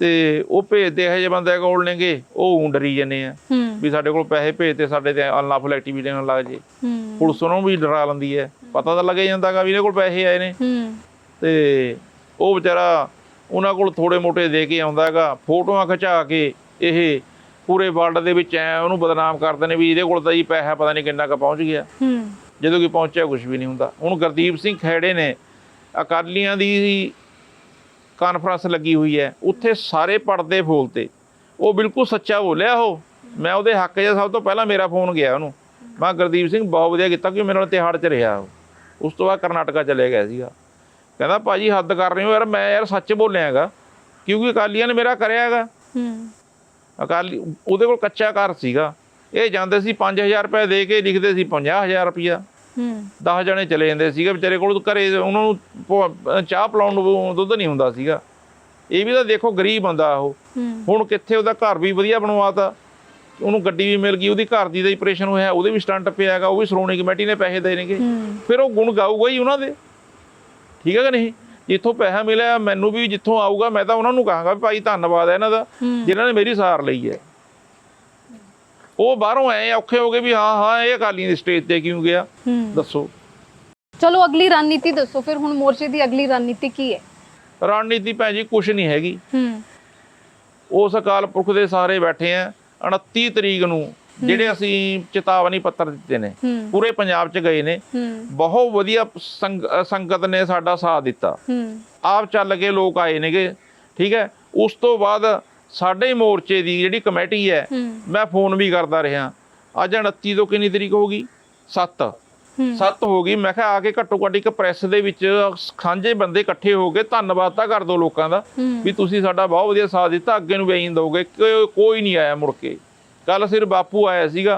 S2: ਤੇ ਉਹ ਭੇਜਦੇ ਇਹੋ ਜਿਹੇ ਬੰਦੇ ਕੋਲ ਨੇਗੇ ਉਹ ਊਂ ਡਰੀ ਜਾਂਦੇ ਆ। ਵੀ ਸਾਡੇ ਕੋਲ ਪੈਸੇ ਭੇਜਦੇ ਸਾਡੇ ਤੇ ਅਨਲਾਫਲ ਐਕਟੀਵਿਟੀ ਨਾਲ ਲੱਗ ਜੇ।
S1: ਹੂੰ।
S2: ਪੁਲਿਸ ਉਹਨੂੰ ਵੀ ਡਰਾ ਲੈਂਦੀ ਹੈ। ਪਤਾ ਤਾਂ ਲੱਗੇ ਜਾਂਦਾਗਾ ਵੀ ਇਹਦੇ ਕੋਲ ਪੈਸੇ ਆਏ ਨੇ।
S1: ਹੂੰ।
S2: ਤੇ ਉਹ ਵਿਚਾਰਾ ਉਹਨਾਂ ਕੋਲ ਥੋੜੇ ਮੋਟੇ ਦੇ ਕੇ ਆਉਂਦਾਗਾ ਫੋਟੋਆਂ ਖਿਚਾ ਕੇ ਇਹ ਪੂਰੇ ਵਰਲਡ ਦੇ ਵਿੱਚ ਐ ਉਹਨੂੰ ਬਦਨਾਮ ਕਰਦੇ ਨੇ ਵੀ ਇਹਦੇ ਕੋਲ ਤਾਂ ਜੀ ਪੈਸਾ ਪਤਾ ਨਹੀਂ ਕਿੰਨਾ ਕੁ ਪਹੁੰਚ ਗਿਆ।
S1: ਹੂੰ।
S2: ਜਦੋਂ ਕਿ ਪਹੁੰਚਿਆ ਕੁਝ ਵੀ ਨਹੀਂ ਹੁੰਦਾ। ਹੁਣ ਗੁਰਦੀਪ ਸਿੰਘ ਖੈੜੇ ਨੇ ਅਕਾਲੀਆਂ ਦੀ ਕਾਨਫਰੰਸ ਲੱਗੀ ਹੋਈ ਹੈ। ਉੱਥੇ ਸਾਰੇ ਪੜਦੇ ਫੋਲਤੇ ਉਹ ਬਿਲਕੁਲ ਸੱਚਾ ਬੋਲਿਆ ਉਹ। ਮੈਂ ਉਹਦੇ ਹੱਕ 'ਚ ਸਭ ਤੋਂ ਪਹਿਲਾਂ ਮੇਰਾ ਫੋਨ ਗਿਆ ਉਹਨੂੰ। ਮੈਂ ਗੁਰਦੀਪ ਸਿੰਘ ਬਹੁਤ ਵਧੀਆ ਕੀਤਾ ਕਿ ਮੇਰੇ ਨਾਲ ਤਿਹਾੜ 'ਚ ਰਿਹਾ ਉਹ। ਉਸ ਤੋਂ ਬਾਅਦ ਕਰਨਾਟਕਾ ਚਲੇ ਗਿਆ ਸੀਗਾ। ਕਹਿੰਦਾ ਭਾਜੀ ਹੱਦ ਕਰ ਰਹੇ ਹੋ ਯਾਰ ਮੈਂ ਯਾਰ ਸੱਚ ਬੋਲਿਆ ਹੈਗਾ। ਕਿਉਂਕਿ ਅਕਾਲੀਆਂ ਨੇ ਮੇਰਾ ਕਰਿਆ ਹੈਗਾ।
S1: ਹੂੰ।
S2: ਅਕਾਲੀ ਉਹਦੇ ਕੋਲ ਕੱਚਾ ਘਰ ਸੀਗਾ। ਇਹ ਜਾਂਦੇ ਸੀ 5000 ਰੁਪਏ ਦੇ ਕੇ ਲਿਖਦੇ ਸੀ 50000 ਰੁਪਇਆ
S1: ਹੂੰ।
S2: 10 ਜਣੇ ਚਲੇ ਜਾਂਦੇ ਸੀਗੇ ਵਿਚਾਰੇ ਕੋਲ ਘਰੇ ਉਹਨਾਂ ਨੂੰ ਚਾਹ ਪਿਲਾਉਣ ਨੂੰ ਦੁੱਧ ਨਹੀਂ ਹੁੰਦਾ ਸੀਗਾ। ਇਹ ਵੀ ਤਾਂ ਦੇਖੋ ਗਰੀਬ ਬੰਦਾ ਉਹ। ਹੁਣ ਕਿੱਥੇ ਉਹਦਾ ਘਰ ਵੀ ਵਧੀਆ ਬਣਵਾਤਾ। ਉਹਨੂੰ ਗੱਡੀ ਵੀ ਮਿਲ ਗਈ ਉਹਦੀ ਘਰ ਦੀ ਦਾ ਆਪਰੇਸ਼ਨ ਹੋਇਆ ਉਹਦੇ ਵੀ ਸਟੰਟ ਪਿਆ ਹੈਗਾ ਉਹ ਵੀ ਸ਼੍ਰੋਮਣੀ ਕਮੇਟੀ ਨੇ ਪੈਸੇ ਦੇ ਨੇਗੇ
S1: ਹੂੰ।
S2: ਫਿਰ ਉਹ ਗੁਣ ਗਾਊਗਾ ਹੀ ਉਹਨਾਂ ਦੇ। ਠੀਕ ਹੈ ਕਿ ਨਹੀਂ? ਜਿੱਥੋਂ ਪੈਸਾ ਮਿਲਿਆ ਮੈਨੂੰ ਵੀ ਜਿੱਥੋਂ ਆਊਗਾ ਮੈਂ ਤਾਂ ਉਹਨਾਂ ਨੂੰ ਕਹਾਂਗਾ ਵੀ ਭਾਈ ਧੰਨਵਾਦ ਹੈ ਇਹਨਾਂ ਦਾ ਜਿਨ੍ਹਾਂ ਨੇ ਮੇਰੀ ਸਾਰ ਲਈ ਹੈ। ਉਹ ਬਾਹਰੋਂ ਐ ਔਖੇ ਹੋ ਗਏ ਵੀ ਹਾਂ ਹਾਂ ਇਹ ਅਕਾਲੀਆਂ ਦੀ ਸਟੇਜ ਤੇ ਕਿਉਂ ਗਿਆ? ਦੱਸੋ।
S1: ਚਲੋ ਅਗਲੀ ਰਣਨੀਤੀ ਦੱਸੋ ਫਿਰ ਹੁਣ ਮੋਰਚੇ ਦੀ ਅਗਲੀ ਰਣਨੀਤੀ ਕੀ ਹੈ?
S2: ਰਣਨੀਤੀ ਭੈਣ ਜੀ ਕੁਛ ਨਹੀਂ ਹੈਗੀ।
S1: ਹੂੰ।
S2: ਉਸ ਅਕਾਲ ਪੁਰਖ ਦੇ ਸਾਰੇ ਬੈਠੇ ਆ 29 ਤਰੀਕ ਨੂੰ ਜਿਹੜੇ ਅਸੀਂ ਚੇਤਾਵਨੀ ਪੱਤਰ ਦਿੱਤੇ ਨੇ ਪੂਰੇ ਪੰਜਾਬ 'ਚ ਗਏ ਨੇ ਬਹੁਤ ਵਧੀਆ ਸੰਗਤ ਨੇ ਸਾਡਾ ਸਾਥ ਦਿੱਤਾ। ਆਪ ਚੱਲ ਕੇ ਲੋਕ ਆਏ ਨੇਗੇ ਠੀਕ ਹੈ? ਉਸ ਤੋਂ ਬਾਅਦ ਸਾਡੇ ਮੋਰਚੇ ਦੀ ਜਿਹੜੀ ਕਮੇਟੀ ਹੈ ਮੈਂ ਫੋਨ ਵੀ ਕਰਦਾ ਰਿਹਾ। ਅੱਜ 29 ਤੋਂ ਕਿੰਨੀ ਤਰੀਕ ਹੋ ਗਈ? 7
S1: ਹੂੰ।
S2: 7 ਹੋ ਗਈ। ਮੈਂ ਕਿਹਾ ਆ ਕੇ ਘੱਟੋ ਘੱਟ ਇੱਕ ਪ੍ਰੈਸ ਦੇ ਵਿੱਚ ਸਾਂਝੇ ਬੰਦੇ ਇਕੱਠੇ ਹੋ ਕੇ ਧੰਨਵਾਦ ਤਾਂ ਕਰ ਦਿਓ ਲੋਕਾਂ ਦਾ ਵੀ ਤੁਸੀਂ ਸਾਡਾ ਬਹੁਤ ਵਧੀਆ ਸਾਥ ਦਿੱਤਾ। ਅੱਗੇ ਨੂੰ ਵੀ ਐਂ ਦੋਗੇ ਕੋਈ ਨਹੀਂ ਆਇਆ ਮੁੜ ਕੇ। ਕੱਲ ਸਿਰ ਬਾਪੂ ਆਇਆ ਸੀਗਾ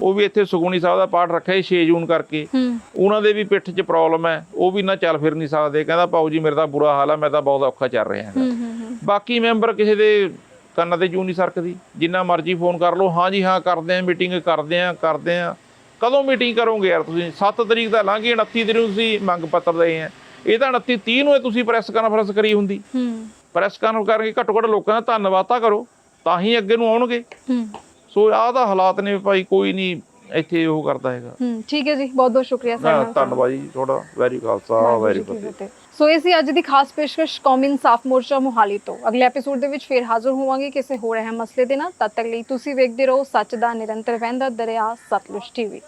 S2: ਉਹ ਵੀ ਇੱਥੇ ਸੁਖਮਨੀ ਸਾਹਿਬ ਦਾ ਪਾਠ ਰੱਖਿਆ ਸੀ 6 ਜੂਨ ਕਰਕੇ। ਉਹਨਾਂ ਦੇ ਵੀ ਪਿੱਠ 'ਚ ਪ੍ਰੋਬਲਮ ਹੈ ਉਹ ਵੀ ਨਾ ਚੱਲ ਫਿਰ ਨਹੀਂ ਸਕਦੇ। ਕਹਿੰਦਾ ਪਾਉ ਜੀ ਮੇਰਾ ਤਾਂ ਬੁਰਾ ਹਾਲ ਹੈ ਮੈਂ ਤਾਂ ਬਹੁਤ ਔਖਾ ਚੱਲ ਰਿਹਾ ਹਾਂ ਬਾਕੀ ਮੈਂਬਰ ਕਿਸੇ ਦੇ ਕੰਨਾਂ ਤੇ ਜੂ ਨਹੀਂ ਸਰਕਦੀ। ਜਿੰਨਾ ਮਰਜ਼ੀ ਫੋਨ ਕਰ ਲਓ ਹਾਂ ਜੀ ਹਾਂ ਕਰਦੇ ਆਂ ਮੀਟਿੰਗ ਕਰਦੇ ਆਂ ਕਰਦੇ ਆਂ। ਕਦੋਂ ਮੀਟਿੰਗ ਕਰੋਗੇ ਯਾਰ ਤੁਸੀਂ? 7 ਤਰੀਕ ਦਾ ਲੰਘ ਗਈ 29 ਤਰੀਕ ਨੂੰ ਤੁਸੀਂ ਮੰਗ ਪੱਤਰ ਦੇ ਆ। ਇਹ ਤਾਂ 29 30 ਨੂੰ ਤੁਸੀਂ ਪ੍ਰੈਸ ਕਾਨਫਰੰਸ ਕਰੀ ਹੁੰਦੀ।
S1: ਹੂੰ।
S2: ਪ੍ਰੈਸ ਕਾਨਫਰੰਸ ਕਰਕੇ ਘੱਟੋ ਘੱਟ ਲੋਕਾਂ ਦਾ ਧੰਨਵਾਦ ਤਾਂ ਕਰੋ ਤਾਂ ਹੀ ਅੱਗੇ ਨੂੰ ਆਉਣਗੇ।
S1: ਹੂੰ।
S2: ਸੋ ਆਹ ਤਾਂ ਹਾਲਾਤ ਨੇ ਭਾਈ ਕੋਈ ਨਹੀਂ ਇੱਥੇ ਉਹ ਕਰਦਾ ਹੈਗਾ।
S1: ਹੂੰ ਠੀਕ ਹੈ ਜੀ ਬਹੁਤ ਬਹੁਤ ਸ਼ੁਕਰੀਆ ਸਰ
S2: ਧੰਨਵਾਦ ਜੀ ਤੁਹਾਡਾ ਵੈਰੀ ਖਾਲਸਾ ਵੈਰੀ ਫਤਿਹ।
S1: ਸੋ ਇਹ ਸੀ ਅੱਜ ਦੀ ਖਾਸ ਪੇਸ਼ਕਸ਼ ਕੌਮੀ ਇਨਸਾਫ ਮੋਰਚਾ ਮੁਹਾਲੀ ਤੋਂ। ਅਗਲੇ ਐਪੀਸੋਡ ਦੇ ਵਿੱਚ ਫੇਰ ਹਾਜ਼ਰ ਹੋਵਾਂਗੇ ਕਿਸੇ ਹੋਰ ਅਹਿਮ ਮਸਲੇ ਦੇ ਨਾਲ। ਤਦ ਤੱਕ ਲਈ ਤੁਸੀਂ ਵੇਖਦੇ ਰਹੋ ਸੱਚ ਦਾ ਨਿਰੰਤਰ ਵਹਿੰਦਾ ਦਰਿਆ ਸਤਲੁਜ ਟੀਵੀ